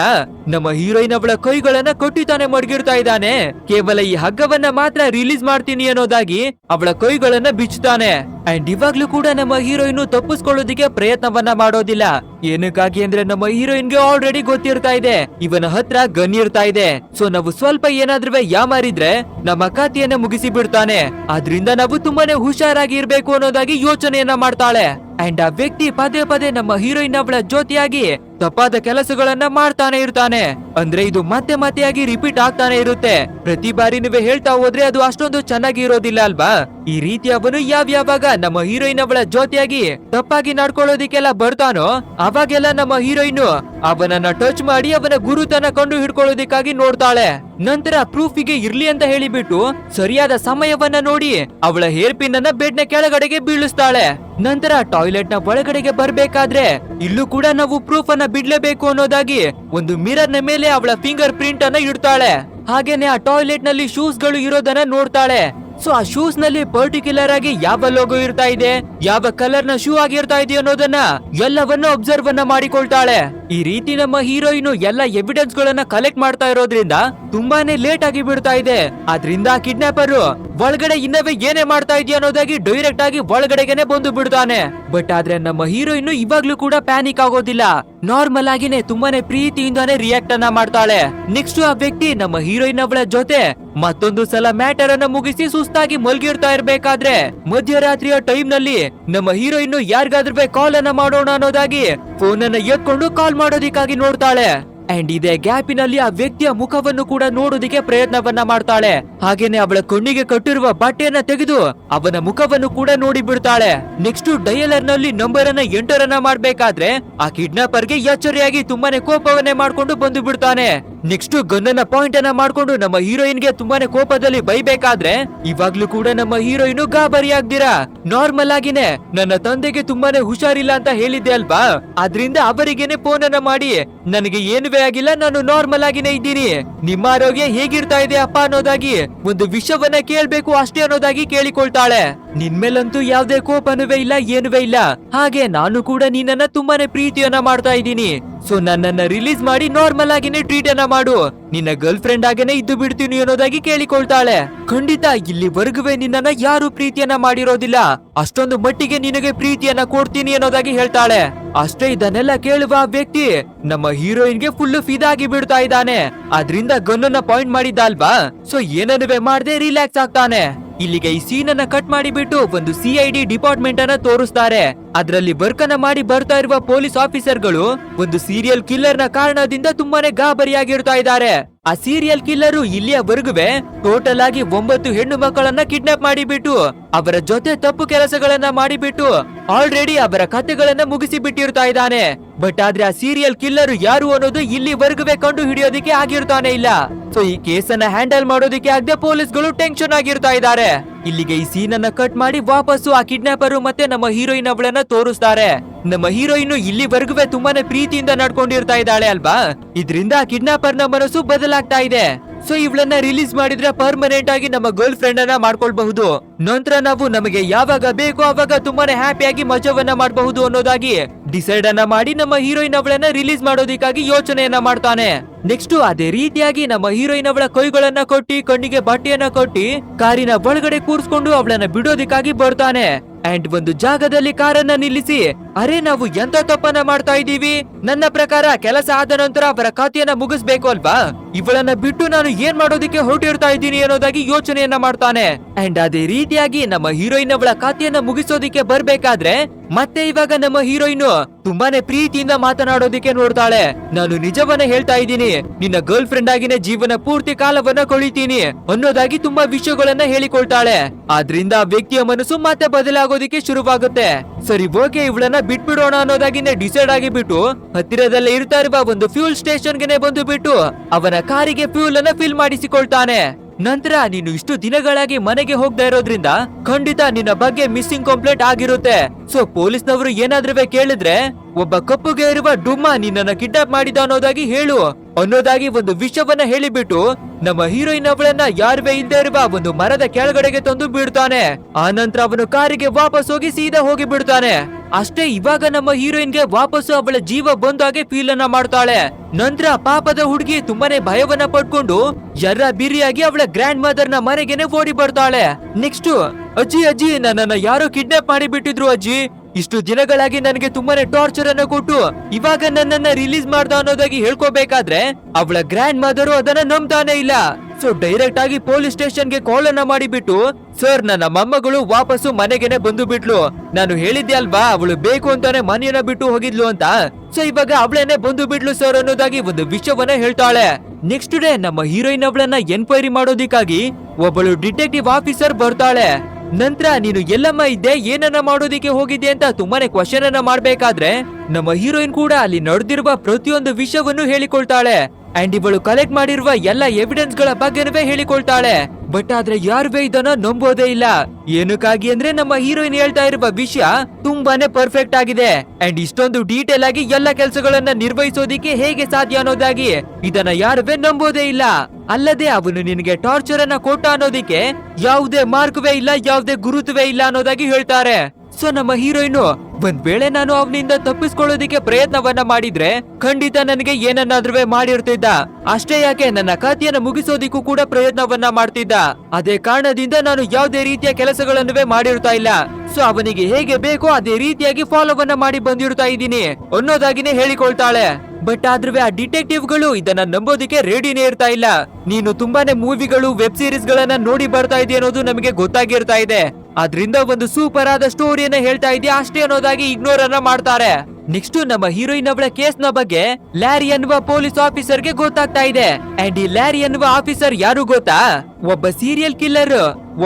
ನಮ್ಮ ಹೀರೋಯಿನ್ ಅವಳ ಕೈಗಳನ್ನ ಕಟ್ಟಿತಾನೆ ಮಡಗಿರ್ತಾ ಇದ್ದಾನೆ. ಕೇವಲ ಈ ಹಗ್ಗವನ್ನ ಮಾತ್ರ ರಿಲೀಸ್ ಮಾಡ್ತೀನಿ ಅನ್ನೋದಾಗಿ ಅವಳ ಕೈಗಳನ್ನ ಬಿಚ್ಚುತ್ತಾನೆ. ಅಂಡ್ ಇವಾಗ್ಲೂ ಕೂಡ ನಮ್ಮ ಹೀರೋಯಿನ್ ತಪ್ಪಿಸ್ಕೊಳ್ಳೋದಿಕ್ಕೆ ಪ್ರಯತ್ನವನ್ನ ಮಾಡೋದಿಲ್ಲ. ಏನಕ್ಕಾಗಿ ಅಂದ್ರೆ ನಮ್ಮ ಹೀರೋಯಿನ್ಗೆ ಆಲ್ರೆಡಿ ಗೊತ್ತಿರ್ತಾ ಇದೆ. ಇವನ ಹತ್ರ ಗನ್ ಇರ್ತಾ ಇದೆ. ಸೊ ನಾವು ಸ್ವಲ್ಪ ಏನಾದ್ರೂ ಯಾಮಾರಿದ್ರೆ ನಮ್ಮ ಖಾತೆಯನ್ನ ಮುಗಿಸಿ ಬಿಡ್ತಾನೆ ಅದ್ರಿಂದ ನಾವು ತುಂಬಾನೇ ಹುಷಾರಾಗಿ ಇರ್ಬೇಕು ಅನ್ನೋದಾಗಿ ಯೋಚನೆಯನ್ನ ಮಾಡ್ತಾಳೆ. ಅಂಡ್ ಆ ವ್ಯಕ್ತಿ ಪದೇ ಪದೇ ನಮ್ಮ ಹೀರೋಯಿನ್ ಅವಳ ಜೊತೆಯಾಗಿ ತಪ್ಪಾದ ಕೆಲಸಗಳನ್ನ ಮಾಡ್ತಾನೆ ಇರ್ತಾನೆ. ಅಂದ್ರೆ ಇದು ಮತ್ತೆ ಮತ್ತೆಯಾಗಿ ರಿಪೀಟ್ ಆಗ್ತಾನೆ ಇರುತ್ತೆ. ಪ್ರತಿ ಬಾರಿ ನೀವೇ ಹೇಳ್ತಾ ಹೋದ್ರೆ ಅದು ಅಷ್ಟೊಂದು ಚೆನ್ನಾಗಿ ಇರೋದಿಲ್ಲ ಅಲ್ವಾ? ಈ ರೀತಿ ಅವನು ಯಾವ ಯಾವಾಗ ನಮ್ಮ ಹೀರೋಯಿನ್ ಅವಳ ಜೊತೆಯಾಗಿ ತಪ್ಪಾಗಿ ನಡ್ಕೊಳ್ಳೋದಿಕ್ಕೆಲ್ಲ ಬರ್ತಾನೋ, ಅವಾಗೆಲ್ಲ ನಮ್ಮ ಹೀರೋಯಿನ್ ಅವನನ್ನ ಟಚ್ ಮಾಡಿ ಅವನ ಗುರುತನ ಕಂಡು ಹಿಡ್ಕೊಳ್ಳೋದಿಕ್ಕಾಗಿ ನೋಡ್ತಾಳೆ. ನಂತರ ಪ್ರೂಫಿಗೆ ಇರ್ಲಿ ಅಂತ ಹೇಳಿಬಿಟ್ಟು ಸರಿಯಾದ ಸಮಯವನ್ನ ನೋಡಿ ಅವಳ ಹೇರ್ ಪಿನ್ ಅನ್ನ ಬೆಡ್ನ ಕೆಳಗಡೆಗೆ ಬೀಳಿಸ್ತಾಳೆ. ನಂತರ ಟಾಯ್ಲೆಟ್ನ ಒಳಗಡೆಗೆ ಬರ್ಬೇಕಾದ್ರೆ ಇಲ್ಲೂ ಕೂಡ ನಾವು ಪ್ರೂಫ್ ಅನ್ನ ಬಿಡ್ಲೇಬೇಕು ಅನ್ನೋದಾಗಿ ಒಂದು ಮಿರರ್ನ ಮೇಲೆ ಅವಳ ಫಿಂಗರ್ ಪ್ರಿಂಟ್ ಅನ್ನ ಇಡ್ತಾಳೆ. ಹಾಗೇನೆ ಆ ಟಾಯ್ಲೆಟ್ನಲ್ಲಿ ಶೂಸ್ಗಳು ಇರೋದನ್ನ ನೋಡ್ತಾಳೆ. ಸೊ ಆ ಶೂಸ್ನಲ್ಲಿ ಪರ್ಟಿಕ್ಯುಲರ್ ಆಗಿ ಯಾವ ಲೋಗೋ ಇರ್ತಾ ಇದೆ? ಯಾವ ಕಲರ್ನ ಶೂ ಆಗಿರ್ತಾ ಇದೆ ಅನ್ನೋದನ್ನ ಎಲ್ಲವನ್ನ ಅಬ್ಸರ್ವ್ ಅನ್ನ ಮಾಡಿಕೊಳ್ತಾಳೆ. ಈ ರೀತಿ ನಮ್ಮ ಹೀರೋಯಿನ್ ಎಲ್ಲ ಎವಿಡೆನ್ಸ್ ಗಳನ್ನ ಕಲೆಕ್ಟ್ ಮಾಡ್ತಾ ಇರೋದ್ರಿಂದ ತುಂಬಾನೇ ಲೇಟ್ ಆಗಿ ಬಿಡ್ತಾ ಇದೆ. ಆದ್ರಿಂದ ಕಿಡ್ನಾಪರ್ ಒಳಗಡೆ ಇನ್ನವೇ ಏನೇ ಮಾಡ್ತಾ ಇದೆಯಾ ಅನ್ನೋದಾಗಿ ಡೈರೆಕ್ಟ್ ಆಗಿ ಒಳಗಡೆಗೆನೆ ಬಂದು ಬಿಡ್ತಾನೆ. ಬಟ್ ಆದ್ರೆ ನಮ್ಮ ಹೀರೋಯಿನ್ ಇವಾಗ್ಲೂ ಕೂಡ ಪ್ಯಾನಿಕ್ ಆಗೋದಿಲ್ಲ. ನಾರ್ಮಲ್ ಆಗಿನೇ ತುಂಬಾನೇ ಪ್ರೀತಿಯಿಂದಾನೇ ರಿಯಾಕ್ಟ್ ಅನ್ನ ಮಾಡ್ತಾಳೆ. ನೆಕ್ಸ್ಟ್ ಆ ವ್ಯಕ್ತಿ ನಮ್ಮ ಹೀರೋಯಿನ್ ಅವಳ ಜೊತೆ ಮತ್ತೊಂದು ಸಲ ಮ್ಯಾಟರ್ ಅನ್ನ ಮುಗಿಸಿ ಸುಸ್ತಾಗಿ ಮಲ್ಗಿರ್ತಾ ಇರ್ಬೇಕಾದ್ರೆ ಮಧ್ಯರಾತ್ರಿಯ ಟೈಮ್ನಲ್ಲಿ ನಮ್ಮ ಹೀರೋಯಿನ್ ಯಾರಿಗಾದ್ರೂ ಕಾಲ್ ಅನ್ನ ಮಾಡೋಣ ಅನ್ನೋದಾಗಿ ಫೋನ್ ಅನ್ನ ಎತ್ಕೊಂಡು ಕಾಲ್ ಮಾಡೋದಿಕ್ಕಾಗಿ ನೋಡ್ತಾಳೆ. ಅಂಡ್ ಇದೇ ಗ್ಯಾಪಿನಲ್ಲಿ ಆ ವ್ಯಕ್ತಿಯ ಮುಖವನ್ನು ಕೂಡ ನೋಡೋದಿಕ್ಕೆ ಪ್ರಯತ್ನವನ್ನ ಮಾಡ್ತಾಳೆ. ಹಾಗೇನೆ ಅವಳ ಕಣ್ಣಿಗೆ ಕಟ್ಟಿರುವ ಬಟ್ಟೆಯನ್ನ ತೆಗೆದು ಅವನ ಮುಖವನ್ನು ಕೂಡ ನೋಡಿ ಬಿಡ್ತಾಳೆ. ನೆಕ್ಸ್ಟ್ ಡಯಲರ್ನಲ್ಲಿ ನಂಬರ್ ಅನ್ನ ಎಂಟರ್ ಅನ್ನ ಮಾಡ್ಬೇಕಾದ್ರೆ ಆ ಕಿಡ್ನಾಪರ್ಗೆ ಎಚ್ಚರಿಯಾಗಿ ತುಂಬಾನೇ ಕೋಪವನ್ನೇ ಮಾಡ್ಕೊಂಡು ಬಂದು ಬಿಡ್ತಾನೆ. ನೆಕ್ಸ್ಟ್ ಗನ್ನನ್ನ ಪಾಯಿಂಟ್ ಅನ್ನ ಮಾಡ್ಕೊಂಡು ನಮ್ಮ ಹೀರೋಯಿನ್ಗೆ ತುಂಬಾನೇ ಕೋಪದಲ್ಲಿ ಬೈಬೇಕಾದ್ರೆ ಇವಾಗ್ಲೂ ಕೂಡ ನಮ್ಮ ಹೀರೋಯಿನ್ ಗಾಬರಿ ಆಗ್ದಿರಾ ನಾರ್ಮಲ್ ಆಗಿನೇ. ನನ್ನ ತಂದೆಗೆ ತುಂಬಾನೇ ಹುಷಾರಿಲ್ಲ ಅಂತ ಹೇಳಿದ್ದೆ ಅಲ್ವಾ? ಅದ್ರಿಂದ ಅವರಿಗೇನೆ ಫೋನ್ ಅನ್ನ ಮಾಡಿ. ನನಗೆ ಏನುವೇ ಆಗಿಲ್ಲ, ನಾನು ನಾರ್ಮಲ್ ಆಗಿನೇ ಇದ್ದೀನಿ. ನಿಮ್ಮ ಆರೋಗ್ಯ ಹೇಗಿರ್ತಾ ಇದೆ ಅಪ್ಪ ಅನ್ನೋದಾಗಿ, ಒಂದು ವಿಷಯವನ್ನ ಕೇಳ್ಬೇಕು ಅಷ್ಟೇ ಅನ್ನೋದಾಗಿ ಕೇಳಿಕೊಳ್ತಾಳೆ. ನಿನ್ಮೇಲಂತೂ ಯಾವ್ದೇ ಕೋಪನೂ ಇಲ್ಲ, ಏನುವೇ ಇಲ್ಲ. ಹಾಗೆ ನಾನು ಕೂಡ ನಿನ್ನನ್ನ ತುಂಬಾನೇ ಪ್ರೀತಿಯನ್ನ ಮಾಡ್ತಾ ಇದ್ದೀನಿ. ಸೊ ನನ್ನನ್ನ ರಿಲೀಸ್ ಮಾಡಿ ನಾರ್ಮಲ್ ಆಗಿನೇ ಟ್ರೀಟ್ ಅನ್ನ ಮಾಡು. ನಿನ್ನ ಗರ್ಲ್ ಫ್ರೆಂಡ್ ಆಗೇನೆ ಇದ್ದು ಬಿಡ್ತೀನಿ ಅನ್ನೋದಾಗಿ ಕೇಳಿಕೊಳ್ತಾಳೆ. ಖಂಡಿತ ಇಲ್ಲಿವರೆಗುವೆ ನಿನ್ನನ್ನ ಯಾರು ಪ್ರೀತಿಯನ್ನ ಮಾಡಿರೋದಿಲ್ಲ. ಅಷ್ಟೊಂದು ಮಟ್ಟಿಗೆ ನಿನಗೆ ಪ್ರೀತಿಯನ್ನ ಕೊಡ್ತೀನಿ ಅನ್ನೋದಾಗಿ ಹೇಳ್ತಾಳೆ. ಅಷ್ಟೇ ಇದನ್ನೆಲ್ಲ ಕೇಳುವ ವ್ಯಕ್ತಿ ನಮ್ಮ ಹೀರೋಯಿನ್ಗೆ ಫುಲ್ ಫಿದಾಗಿ ಬಿಡ್ತಾ ಇದ್ದಾನೆ. ಅದ್ರಿಂದ ಗನ್ನನ್ನ ಪಾಯಿಂಟ್ ಮಾಡಿದ್ದ ಅಲ್ವಾ ಸೊ ಏನನ್ನುವೆ ಮಾಡದೆ ರಿಲ್ಯಾಕ್ಸ್ ಆಗ್ತಾನೆ. ಇಲ್ಲಿಗೆ ಈ ಸೀನ್ ಅನ್ನ ಕಟ್ ಮಾಡಿಬಿಟ್ಟು ಒಂದು ಸಿಐಡಿ ಡಿಪಾರ್ಟ್ಮೆಂಟ್ ಅನ್ನ ತೋರಿಸ್ತಾರೆ. ಅದರಲ್ಲಿ ಬರ್ಕನ ಮಾಡಿ ಬರ್ತಾ ಇರುವ ಪೊಲೀಸ್ ಆಫೀಸರ್ಗಳು ಒಂದು ಸೀರಿಯಲ್ ಕಿಲ್ಲರ್ನ ಕಾರಣದಿಂದ ತುಂಬಾನೇ ಗಾಬರಿಯಾಗಿರ್ತಾ ಇದ್ದಾರೆ. ಆ ಸೀರಿಯಲ್ ಕಿಲ್ಲರು ಇಲ್ಲಿಯವರೆಗುವೆ ಟೋಟಲ್ ಆಗಿ ಒಂಬತ್ತು ಹೆಣ್ಣು ಮಕ್ಕಳನ್ನ ಕಿಡ್ನಾಪ್ ಮಾಡಿಬಿಟ್ಟು, ಅವರ ಜೊತೆ ತಪ್ಪು ಕೆಲಸಗಳನ್ನ ಮಾಡಿಬಿಟ್ಟು ಆಲ್ರೆಡಿ ಅವರ ಕಥೆಗಳನ್ನ ಮುಗಿಸಿ ಬಿಟ್ಟಿರ್ತಾ ಇದ್ದಾನೆ. ಬಟ್ ಆದ್ರೆ ಆ ಸೀರಿಯಲ್ ಕಿಲ್ಲರ್ ಯಾರು ಅನ್ನೋದು ಇಲ್ಲಿವರೆಗುವೆ ಕಂಡು ಹಿಡಿಯೋದಿಕ್ಕೆ ಆಗಿರ್ತಾನೆ ಇಲ್ಲ. ಸೊ ಈ ಕೇಸನ್ನ ಹ್ಯಾಂಡಲ್ ಮಾಡೋದಿಕ್ಕೆ ಆಗದೆ ಪೊಲೀಸ್ಗಳು ಟೆನ್ಷನ್ ಆಗಿರ್ತಾ ಇದ್ದಾರೆ. ಇಲ್ಲಿಗೆ ಈ ಸೀನ್ ಅನ್ನ ಕಟ್ ಮಾಡಿ ವಾಪಸ್ಸು ಆ ಕಿಡ್ನಾಪರ್ ಮತ್ತೆ ನಮ್ಮ ಹೀರೋಯಿನ್ ಅವಳನ್ನ ತೋರಿಸ್ತಾರೆ. ನಮ್ಮ ಹೀರೋಯಿನ್ ಇಲ್ಲಿವರೆಗೂ ತುಂಬಾನೇ ಪ್ರೀತಿಯಿಂದ ನಡ್ಕೊಂಡಿರ್ತಾ ಇದ್ದಾಳೆ ಅಲ್ವಾ? ಇದ್ರಿಂದ ಆ ಕಿಡ್ನಾಪರ್ನ ಮನಸ್ಸು ಬದಲಾಗ್ತಾ ಇದೆ. ಸೊ ಇವಳನ್ನ ರಿಲೀಸ್ ಮಾಡಿದ್ರೆ ಪರ್ಮನೆಂಟ್ ಆಗಿ ನಮ್ಮ ಗರ್ಲ್ ಫ್ರೆಂಡ್ ಅನ್ನ ಮಾಡ್ಕೊಳ್ಬಹುದು. ನಂತರ ನಾವು ನಮಗೆ ಯಾವಾಗ ಬೇಕೋ ಅವಾಗ ತುಂಬಾನೇ ಹ್ಯಾಪಿಯಾಗಿ ಮಜವನ್ನ ಮಾಡಬಹುದು ಅನ್ನೋದಾಗಿ ಡಿಸೈಡ್ ಅನ್ನ ಮಾಡಿ ನಮ್ಮ ಹೀರೋಯಿನ್ ಅವಳನ್ನ ರಿಲೀಸ್ ಮಾಡೋದಕ್ಕಾಗಿ ಯೋಚನೆಯನ್ನ ಮಾಡ್ತಾನೆ. ನೆಕ್ಸ್ಟ್ ಅದೇ ರೀತಿಯಾಗಿ ನಮ್ಮ ಹೀರೋಯಿನ್ ಅವಳ ಕೈಗಳನ್ನ ಕೊಟ್ಟಿ, ಕಣ್ಣಿಗೆ ಬಟ್ಟೆಯನ್ನ ಕೊಟ್ಟಿ, ಕಾರಿನ ಒಳಗಡೆ ಕೂರ್ಸ್ಕೊಂಡು ಅವಳನ್ನ ಬಿಡೋದಿಕ್ಕಾಗಿ ಬರ್ತಾನೆ. ಅಂಡ್ ಒಂದು ಜಾಗದಲ್ಲಿ ಕಾರನ್ನ ನಿಲ್ಲಿಸಿ ಅರೆ, ನಾವು ಎಂತ ತಪ್ಪನ್ನ ಮಾಡ್ತಾ ಇದ್ದೀವಿ? ನನ್ನ ಪ್ರಕಾರ ಕೆಲಸ ಆದ ನಂತರ ಅವರ ಖಾತೆಯನ್ನ ಮುಗಿಸ್ಬೇಕು ಅಲ್ವಾ? ಇವಳನ್ನ ಬಿಟ್ಟು ನಾನು ಏನ್ ಮಾಡೋದಕ್ಕೆ ಹೊರಟಿರ್ತಾ ಇದ್ದೀನಿ ಅನ್ನೋದಾಗಿ ಯೋಚನೆಯನ್ನ ಮಾಡ್ತಾನೆ. ಅಂಡ್ ಅದೇ ರೀತಿಯಾಗಿ ನಮ್ಮ ಹೀರೋಯಿನ್ ಅವಳ ಖಾತೆಯನ್ನ ಮುಗಿಸೋದಿಕ್ಕೆ ಬರ್ಬೇಕಾದ್ರೆ ಮತ್ತೆ ಇವಾಗ ನಮ್ಮ ಹೀರೋಯಿನ್ ತುಂಬಾನೇ ಪ್ರೀತಿಯಿಂದ ಮಾತನಾಡೋದಿಕ್ಕೆ ನೋಡ್ತಾಳೆ. ನಾನು ನಿಜವನ್ನ ಹೇಳ್ತಾ ಇದ್ದೀನಿ. ನಿನ್ನ ಗರ್ಲ್ ಫ್ರೆಂಡ್ ಆಗಿನ ಜೀವನ ಪೂರ್ತಿ ಕಾಲವನ್ನ ಕೊಳಿತೀನಿ ಅನ್ನೋದಾಗಿ ತುಂಬಾ ವಿಷಯಗಳನ್ನ ಹೇಳಿಕೊಳ್ತಾಳೆ. ಆದ್ರಿಂದ ವ್ಯಕ್ತಿಯ ಮನಸ್ಸು ಮತ್ತೆ ಬದಲಾಗೋದಿಕ್ಕೆ ಶುರುವಾಗುತ್ತೆ. ಸರಿ, ಓಕೆ, ಇವಳನ್ನ ಬಿಟ್ಬಿಡೋಣ ಅನ್ನೋದಾಗಿನೇ ಡಿಸೈಡ್ ಆಗಿಬಿಟ್ಟು ಹತ್ತಿರದಲ್ಲೇ ಇರ್ತಾ ಇರುವ ಒಂದು ಫ್ಯೂಲ್ ಸ್ಟೇಷನ್ಗೆನೆ ಬಂದು ಬಿಟ್ಟು ಅವನ ಕಾರಿಗೆ ಫ್ಯೂಲ್ ಅನ್ನ ಫಿಲ್ ಮಾಡಿಸಿಕೊಳ್ತಾನೆ. ನಂತರ ನೀನು ಇಷ್ಟು ದಿನಗಳಾಗಿ ಮನೆಗೆ ಹೋಗ್ತಾ ಇರೋದ್ರಿಂದ ಖಂಡಿತ ನಿನ್ನ ಬಗ್ಗೆ ಮಿಸ್ಸಿಂಗ್ ಕಂಪ್ಲೇಂಟ್ ಆಗಿರುತ್ತೆ. ಸೊ ಪೊಲೀಸ್ನವರು ಏನಾದ್ರೂ ಕೇಳಿದ್ರೆ ಒಬ್ಬ ಕಪ್ಪುಗೆ ಇರುವ ಡುಮ್ಮ ನಿನ್ನನ್ನ ಕಿಡ್ನಾಪ್ ಮಾಡಿದ ಅನ್ನೋದಾಗಿ ಹೇಳು. ಅನ್ನೋದಾಗಿ ಒಂದು ವಿಷಯವನ್ನ ಹೇಳಿಬಿಟ್ಟು ನಮ್ಮ ಹೀರೋಯಿನ್ ಅವಳನ್ನ ಯಾರ್ವೇ ಇಲ್ಲದೆ ಇರುವ ಒಂದು ಮರದ ಕೆಳಗಡೆಗೆ ತಂದು ಬಿಡ್ತಾನೆ ಆ ನಂತರ ಅವನು ಕಾರಿಗೆ ವಾಪಸ್ ಹೋಗಿ ಸೀದಾ ಹೋಗಿ ಬಿಡ್ತಾನೆ. ಅಷ್ಟೇ ಇವಾಗ ನಮ್ಮ ಹೀರೋಯಿನ್ಗೆ ವಾಪಸ್ಸು ಅವಳ ಜೀವ ಬಂದಾಗೆ ಫೀಲ್ ಅನ್ನ ಮಾಡ್ತಾಳೆ. ನಂತರ ಪಾಪದ ಹುಡುಗಿ ತುಂಬಾನೇ ಭಯವನ್ನ ಪಡ್ಕೊಂಡು ಎರ್ರ ಬಿರಿಯಾಗಿ ಅವಳ ಗ್ರ್ಯಾಂಡ್ ಮದರ್ನ ಮನೆಗೆನೆ ಓಡಿ ಬರ್ತಾಳೆ. ನೆಕ್ಸ್ಟ್ ಅಜ್ಜಿ ಅಜ್ಜಿ, ನನ್ನನ್ನ ಯಾರೋ ಕಿಡ್ನಾಪ್ ಮಾಡಿ ಬಿಟ್ಟಿದ್ರು ಅಜ್ಜಿ. ಇಷ್ಟು ದಿನಗಳಾಗಿ ನನಗೆ ತುಂಬಾನೇ ಟಾರ್ಚರ್ ಅನ್ನ ಕೊಟ್ಟು ಇವಾಗ ನನ್ನನ್ನ ರಿಲೀಸ್ ಮಾಡ್ದ ಅನ್ನೋದಾಗಿ ಹೇಳ್ಕೋಬೇಕಾದ್ರೆ ಅವಳ ಗ್ರ್ಯಾಂಡ್ ಮದರು ಅದನ್ನ ನಂಬ್ತಾನೆ ಇಲ್ಲ. ಸೊ ಡೈರೆಕ್ಟ್ ಆಗಿ ಪೊಲೀಸ್ ಸ್ಟೇಷನ್ಗೆ ಕಾಲ್ ಅನ್ನ ಮಾಡಿಬಿಟ್ಟು ಸರ್ ನನ್ನ ಮೊಮ್ಮಗಳು ವಾಪಸ್ಸು ಮನೆಗೆನೆ ಬಂದು ಬಿಟ್ಲು ನಾನು ಹೇಳಿದ್ದೆ ಅಲ್ವಾ, ಅವಳು ಬೇಕು ಅಂತಾನೆ ಮನೆಯನ್ನ ಬಿಟ್ಟು ಹೋಗಿದ್ಲು ಅಂತ. ಸೊ ಇವಾಗ ಅವಳೇನೆ ಬಂದು ಬಿಟ್ಲು ಸರ್ ಅನ್ನೋದಾಗಿ ಒಂದು ವಿಷಯವನ್ನ ಹೇಳ್ತಾಳೆ. ನೆಕ್ಸ್ಟ್ ಡೇ ನಮ್ಮ ಹೀರೋಯಿನ್ ಅವಳನ್ನ ಎನ್ಕ್ವೈರಿ ಮಾಡೋದಿಕ್ಕಾಗಿ ಒಬ್ಬಳು ಡಿಟೆಕ್ಟಿವ್ ಆಫೀಸರ್ ಬರ್ತಾಳೆ. ನಂತರ ನೀನು ಎಲ್ಲಮ್ಮ ಇದ್ದೆ ಏನನ್ನ ಮಾಡೋದಿಕ್ಕೆ ಹೋಗಿದ್ದೆ ಅಂತ ತುಂಬಾನೇ ಕ್ವಶನ್ ಅನ್ನ ಮಾಡ್ಬೇಕಾದ್ರೆ ನಮ್ಮ ಹೀರೋಯಿನ್ ಕೂಡ ಅಲ್ಲಿ ನಡೆದಿರುವ ಪ್ರತಿಯೊಂದು ವಿಷಯವನ್ನು ಹೇಳಿಕೊಳ್ತಾಳೆ. ಅಂಡ್ ಇವಳು ಕಲೆಕ್ಟ್ ಮಾಡಿರುವ ಎಲ್ಲ ಎವಿಡೆನ್ಸ್ಗಳ ಬಗ್ಗೆನವೇ ಹೇಳಿಕೊಳ್ತಾಳೆ. ಬಟ್ ಆದ್ರೆ ಯಾರುವೇ ಇದನ್ನ ನಂಬೋದೇ ಇಲ್ಲ. ಏನಕ್ಕಾಗಿ ಅಂದ್ರೆ ನಮ್ಮ ಹೀರೋಯಿನ್ ಹೇಳ್ತಾ ಇರುವ ವಿಷಯ ತುಂಬಾನೇ ಪರ್ಫೆಕ್ಟ್ ಆಗಿದೆ. ಅಂಡ್ ಇಷ್ಟೊಂದು ಡೀಟೇಲ್ ಆಗಿ ಎಲ್ಲ ಕೆಲಸಗಳನ್ನ ನಿರ್ವಹಿಸೋದಿಕ್ಕೆ ಹೇಗೆ ಸಾಧ್ಯ ಅನ್ನೋದಾಗಿ ಇದನ್ನ ಯಾರುವೇ ನಂಬೋದೇ ಇಲ್ಲ. ಅಲ್ಲದೆ ಅವನು ನಿನಗೆ ಟಾರ್ಚರ್ ಅನ್ನ ಕೊಟ್ಟ ಅನ್ನೋದಿಕ್ಕೆ ಯಾವುದೇ ಮಾರ್ಕ್ವೇ ಇಲ್ಲ, ಯಾವುದೇ ಗುರುತುವೇ ಇಲ್ಲ ಅನ್ನೋದಾಗಿ ಹೇಳ್ತಾರೆ. ಸೊ ನಮ್ಮ ಹೀರೋಯಿನ್, ಒಂದ್ ವೇಳೆ ನಾನು ಅವನಿಂದ ತಪ್ಪಿಸ್ಕೊಳ್ಳೋದಿಕ್ಕೆ ಪ್ರಯತ್ನವನ್ನ ಮಾಡಿದ್ರೆ, ಖಂಡಿತ ನನಗೆ ಏನನ್ನಾದ್ರೂ ಮಾಡಿರ್ತಿದ್ದ. ಅಷ್ಟೇ ಯಾಕೆ, ನನ್ನ ಖಾತೆಯನ್ನು ಮುಗಿಸೋದಿಕ್ಕೂ ಕೂಡ ಪ್ರಯತ್ನವನ್ನ ಮಾಡ್ತಿದ್ದ. ಅದೇ ಕಾರಣದಿಂದ ನಾನು ಯಾವುದೇ ರೀತಿಯ ಕೆಲಸಗಳನ್ನುವೇ ಮಾಡಿರ್ತಾ ಇಲ್ಲ. ಸೊ ಅವನಿಗೆ ಹೇಗೆ ಬೇಕೋ ಅದೇ ರೀತಿಯಾಗಿ ಫಾಲೋವನ್ನ ಮಾಡಿ ಬಂದಿರ್ತಾ ಇದ್ದೀನಿ. ಅನ್ನೋದಾಗಿನೇ ಹೇಳಿಕೊಳ್ತಾಳೆ. ಬಟ್ ಆದ್ರೂ ಆ ಡಿಟೆಕ್ಟಿವ್ಗಳು ಇದನ್ನ ನಂಬೋದಿಕ್ಕೆ ರೆಡಿನೇ ಇರ್ತಾ ಇಲ್ಲ. ನೀನು ತುಂಬಾನೇ ಮೂವಿಗಳು, ವೆಬ್ ಸೀರೀಸ್ ಗಳನ್ನ ನೋಡಿ ಬರ್ತಾ ಇದೆಯಾ ಅನ್ನೋದು ನಮಗೆ ಗೊತ್ತಾಗಿರ್ತಾ ಇದೆ. ಅದ್ರಿಂದ ಒಂದು ಸೂಪರ್ ಆದ ಸ್ಟೋರಿಯನ್ನ ಹೇಳ್ತಾ ಇದೆಯಾ ಅಷ್ಟೇ ಅನ್ನೋದಾಗಿ ಇಗ್ನೋರ್ ಅನ್ನ ಮಾಡ್ತಾರೆ. ನೆಕ್ಸ್ಟ್ ನಮ್ಮ ಹೀರೋಯಿನ್ ಅವಳ ಕೇಸ್ನ ಬಗ್ಗೆ ಲ್ಯಾರಿ ಅನ್ನುವ ಪೊಲೀಸ್ ಆಫೀಸರ್ಗೆ ಗೊತ್ತಾಗ್ತಾ ಇದೆ. ಅಂಡ್ ಈ ಲ್ಯಾರಿ ಅನ್ನುವ ಆಫೀಸರ್ ಯಾರು ಗೊತ್ತಾ? ಒಬ್ಬ ಸೀರಿಯಲ್ ಕಿಲ್ಲರ್